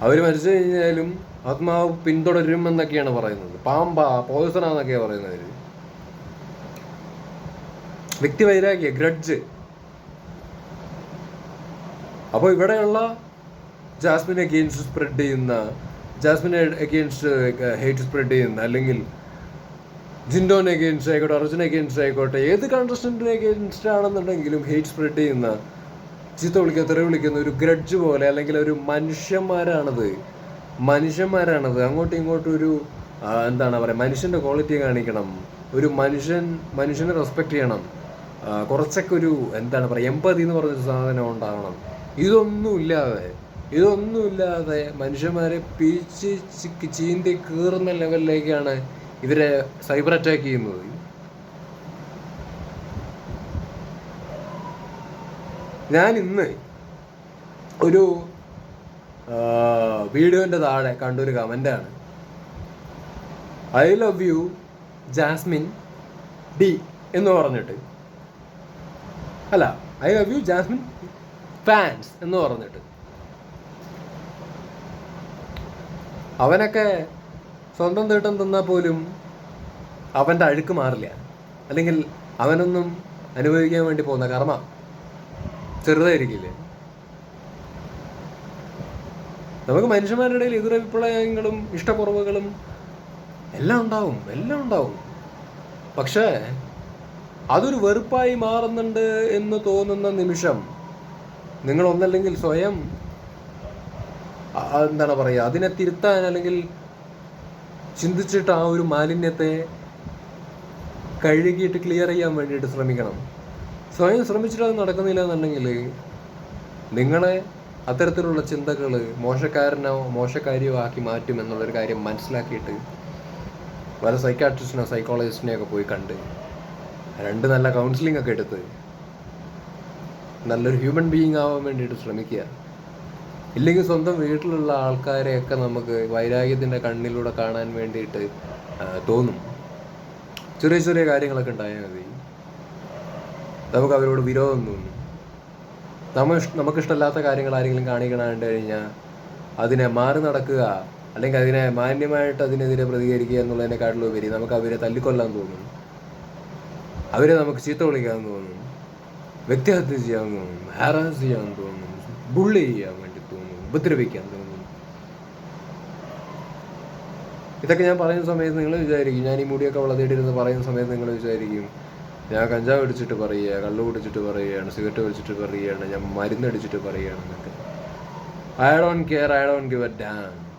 അവർ മരിച്ചു കഴിഞ്ഞാലും ആത്മാവ് പിന്തുടരും എന്നൊക്കെയാണ് പറയുന്നത്. പാമ്പ പോയിസണാന്നൊക്കെയാണ് പറയുന്നത് വ്യക്തി വൈരാഗ്യ ഗ്രഡ്ജ്. അപ്പോൾ ഇവിടെയുള്ള ജാസ്മിൻ അഗെയിൻസ്റ്റ് സ്പ്രെഡ് ചെയ്യുന്ന ജാസ്മിൻ അഗെയിൻസ്റ്റ് ഹേറ്റ് സ്പ്രെഡ് ചെയ്യുന്ന അല്ലെങ്കിൽ ജിൻഡോൻ അഗെയിൻസ്റ്റ് ആയിക്കോട്ടെ അർജുൻ അഗെയിൻസ്റ്റ് ആയിക്കോട്ടെ ഏത് കണ്ടസ്റ്റന്റിനെ അഗെയിൻസ്റ്റ് ആണെന്നുണ്ടെങ്കിലും ഹേറ്റ് സ്പ്രെഡ് ചെയ്യുന്ന ചീത്ത വിളിക്കുക തെറി വിളിക്കുന്ന ഒരു ഗ്രഡ്ജ് പോലെ അല്ലെങ്കിൽ ഒരു മനുഷ്യന്മാരാണത്. മനുഷ്യന്മാരാണത്. അങ്ങോട്ടും ഇങ്ങോട്ടും ഒരു എന്താണ് പറയുക മനുഷ്യന്റെ ക്വാളിറ്റി കാണിക്കണം. ഒരു മനുഷ്യൻ മനുഷ്യനെ റെസ്പെക്ട് ചെയ്യണം. കുറച്ചൊക്കെ ഒരു എന്താണ് പറയുക എമ്പതി എന്ന് പറഞ്ഞൊരു സാധനം ഉണ്ടാകണം ഇതൊന്നുമില്ലാതെ ഇതൊന്നുമില്ലാതെ മനുഷ്യന്മാരെ പിഴിച്ച് ചീന്തി കീറുന്ന ലെവലിലേക്കാണ് ഇവരെ സൈബർ അറ്റാക്ക് ചെയ്യുന്നത്. ഞാൻ ഇന്ന് ഒരു വീഡിയോന്റെ താഴെ കണ്ടൊരു കമന്റാണ് ഐ ലവ് യു ജാസ്മിൻ ഡി എന്ന് പറഞ്ഞിട്ട് അല്ല I love you Jasmine fans എന്ന് പറഞ്ഞിട്ട്. അവനൊക്കെ സ്വന്തം തീട്ടം തന്നാൽ പോലും അവന്റെ അഴുക്ക് മാറില്ല. അല്ലെങ്കിൽ അവനൊന്നും അനുഭവിക്കാൻ വേണ്ടി പോകുന്ന കർമ്മ ചെറുതായിരിക്കില്ലേ? നമുക്ക് മനുഷ്യന്മാരുടെ ഇടയിൽ എതിരഭിപ്രായങ്ങളും ഇഷ്ടക്കുറവുകളും എല്ലാം ഉണ്ടാവും എല്ലാം ഉണ്ടാവും. പക്ഷേ അതൊരു വെറുപ്പായി മാറുന്നുണ്ട് എന്ന് തോന്നുന്ന നിമിഷം നിങ്ങൾ ഒന്നല്ലെങ്കിൽ സ്വയം എന്താണ് പറയുക അതിനെ തിരുത്താൻ അല്ലെങ്കിൽ ചിന്തിച്ചിട്ട് ആ ഒരു മാലിന്യത്തെ കഴുകിയിട്ട് ക്ലിയർ ചെയ്യാൻ വേണ്ടിയിട്ട് ശ്രമിക്കണം. സ്വയം ശ്രമിച്ചിട്ട് അത് നടക്കുന്നില്ല എന്നുണ്ടെങ്കിൽ നിങ്ങളെ അത്തരത്തിലുള്ള ചിന്തകൾ മോശക്കാരനോ മോശക്കാരിയോ ആക്കി മാറ്റും എന്നുള്ളൊരു കാര്യം മനസ്സിലാക്കിയിട്ട് വല്ല സൈക്കാട്രിസ്റ്റിനോ സൈക്കോളജിസ്റ്റിനെയൊക്കെ പോയി കണ്ട് രണ്ട് നല്ല കൗൺസിലിംഗ് ഒക്കെ എടുത്ത് നല്ലൊരു ഹ്യൂമൻ ബീയിങ് ആവാൻ വേണ്ടിയിട്ട് ശ്രമിക്കുക. ഇല്ലെങ്കിൽ സ്വന്തം വീട്ടിലുള്ള ആൾക്കാരെയൊക്കെ നമുക്ക് വൈരാഗ്യത്തിന്റെ കണ്ണിലൂടെ കാണാൻ വേണ്ടിയിട്ട് തോന്നും. ചെറിയ ചെറിയ കാര്യങ്ങളൊക്കെ ഉണ്ടായാൽ മതി. നമുക്ക് അവരോട് വിരോധം തോന്നും. നമ്മ നമുക്കിഷ്ടമല്ലാത്ത കാര്യങ്ങൾ ആരെങ്കിലും കാണിക്കണാണ്ട് കഴിഞ്ഞാൽ അതിനെ മാറി നടക്കുക. അല്ലെങ്കിൽ അതിനെ മാന്യമായിട്ട് അതിനെതിരെ പ്രതികരിക്കുക എന്നുള്ളതിനെക്കാട്ടിലും ഉപരി നമുക്ക് അവരെ തല്ലിക്കൊല്ലാൻ തോന്നും. അവരെ നമുക്ക് ചീത്ത വിളിക്കാമെന്ന് തോന്നും. വ്യക്തിഹത്യ ചെയ്യാമെന്ന് തോന്നും. ഹാരാസ് ചെയ്യാമെന്ന് തോന്നും. ബുള്ളി ചെയ്യാൻ വേണ്ടി തോന്നും. ഉപദ്രവിക്കാൻ തോന്നും. ഇതൊക്കെ ഞാൻ പറയുന്ന സമയത്ത് നിങ്ങൾ വിചാരിക്കും. ഞാൻ ഈ മുടിയൊക്കെ വളർത്തിയിട്ടിരുന്ന് പറയുന്ന സമയത്ത് നിങ്ങൾ വിചാരിക്കും ഞാൻ കഞ്ചാവ് അടിച്ചിട്ട് പറയുക കള്ളു കുടിച്ചിട്ട് പറയുകയാണ് സിഗരറ്റ് വലിച്ചിട്ട് പറയുകയാണ് ഞാൻ മരുന്നടിച്ചിട്ട് പറയുകയാണ് എന്നൊക്കെ. I don't care I don't give a damn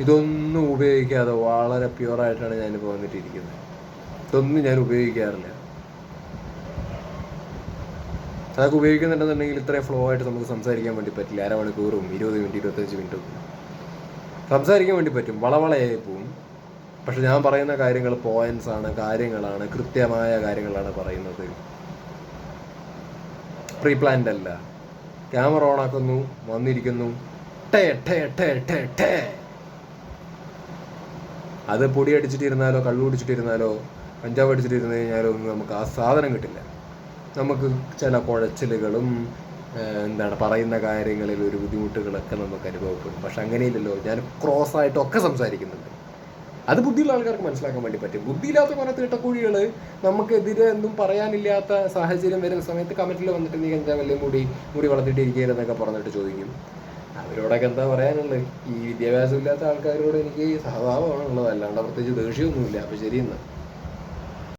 ഇതൊന്നും ഉപയോഗിക്കാതെ വളരെ പ്യുവറായിട്ടാണ് ഞാനിപ്പോൾ വന്നിട്ടിരിക്കുന്നത്. ഇതൊന്നും ഞാൻ ഉപയോഗിക്കാറില്ല. അതൊക്കെ ഉപയോഗിക്കുന്നുണ്ടെന്നുണ്ടെങ്കിൽ ഇത്രയും ഫ്ലോ ആയിട്ട് നമുക്ക് സംസാരിക്കാൻ വേണ്ടി പറ്റില്ല. അരമണിക്കൂറും ഇരുപത് മിനിറ്റ് ഇരുപത്തഞ്ച് മിനിറ്റും സംസാരിക്കാൻ വേണ്ടി പറ്റും. വളവളയായി പോവും. പക്ഷെ ഞാൻ പറയുന്ന കാര്യങ്ങൾ പോയിന്റ്സ് ആണ് കാര്യങ്ങളാണ് കൃത്യമായ കാര്യങ്ങളാണ് പറയുന്നത്. പ്രീ പ്ലാൻഡ് അല്ല. ക്യാമറ ഓൺ ആക്കുന്നു വന്നിരിക്കുന്നു. ടേ ടേ ടേ ടേ ടേ അത് പൊടി അടിച്ചിട്ടിരുന്നാലോ കള്ളു കുടിച്ചിട്ടിരുന്നാലോ കഞ്ചാവ് അടിച്ചിട്ടിരുന്നു കഴിഞ്ഞാലോ ഒന്നും നമുക്ക് ആ സാധനം കിട്ടില്ല. നമുക്ക് ചില കുഴച്ചിലുകളും എന്താണ് പറയുന്ന കാര്യങ്ങളിൽ ഒരു ബുദ്ധിമുട്ടുകളൊക്കെ നമുക്ക് അനുഭവപ്പെടും. പക്ഷെ അങ്ങനെയില്ലല്ലോ. ഞാൻ ക്രോസ് ആയിട്ടൊക്കെ സംസാരിക്കുന്നുണ്ട്. അത് ബുദ്ധിയുള്ള ആൾക്കാർക്ക് മനസ്സിലാക്കാൻ വേണ്ടി പറ്റും. ബുദ്ധിയില്ലാത്ത കുറെ തീട്ടക്കുഴികൾ നമുക്കെതിരെ ഒന്നും പറയാനില്ലാത്ത സാഹചര്യം വരുന്ന സമയത്ത് കമന്റിൽ വന്നിട്ട് നീ കഞ്ചാവല്ലേ മുടി മുടി വളർത്തിട്ട് ഇരിക്കരുതെന്നൊക്കെ പറഞ്ഞിട്ട് ചോദിക്കും. അവരോടൊക്കെ എന്താ പറയാനുള്ളത് ഈ വിദ്യാഭ്യാസം ഇല്ലാത്ത ആൾക്കാരോട് എനിക്ക് സഹതാപമാണുള്ളത്. അല്ലാണ്ട് പ്രത്യേകിച്ച് ദേഷ്യമൊന്നുമില്ല. അപ്പൊ ശരിയെന്നാ.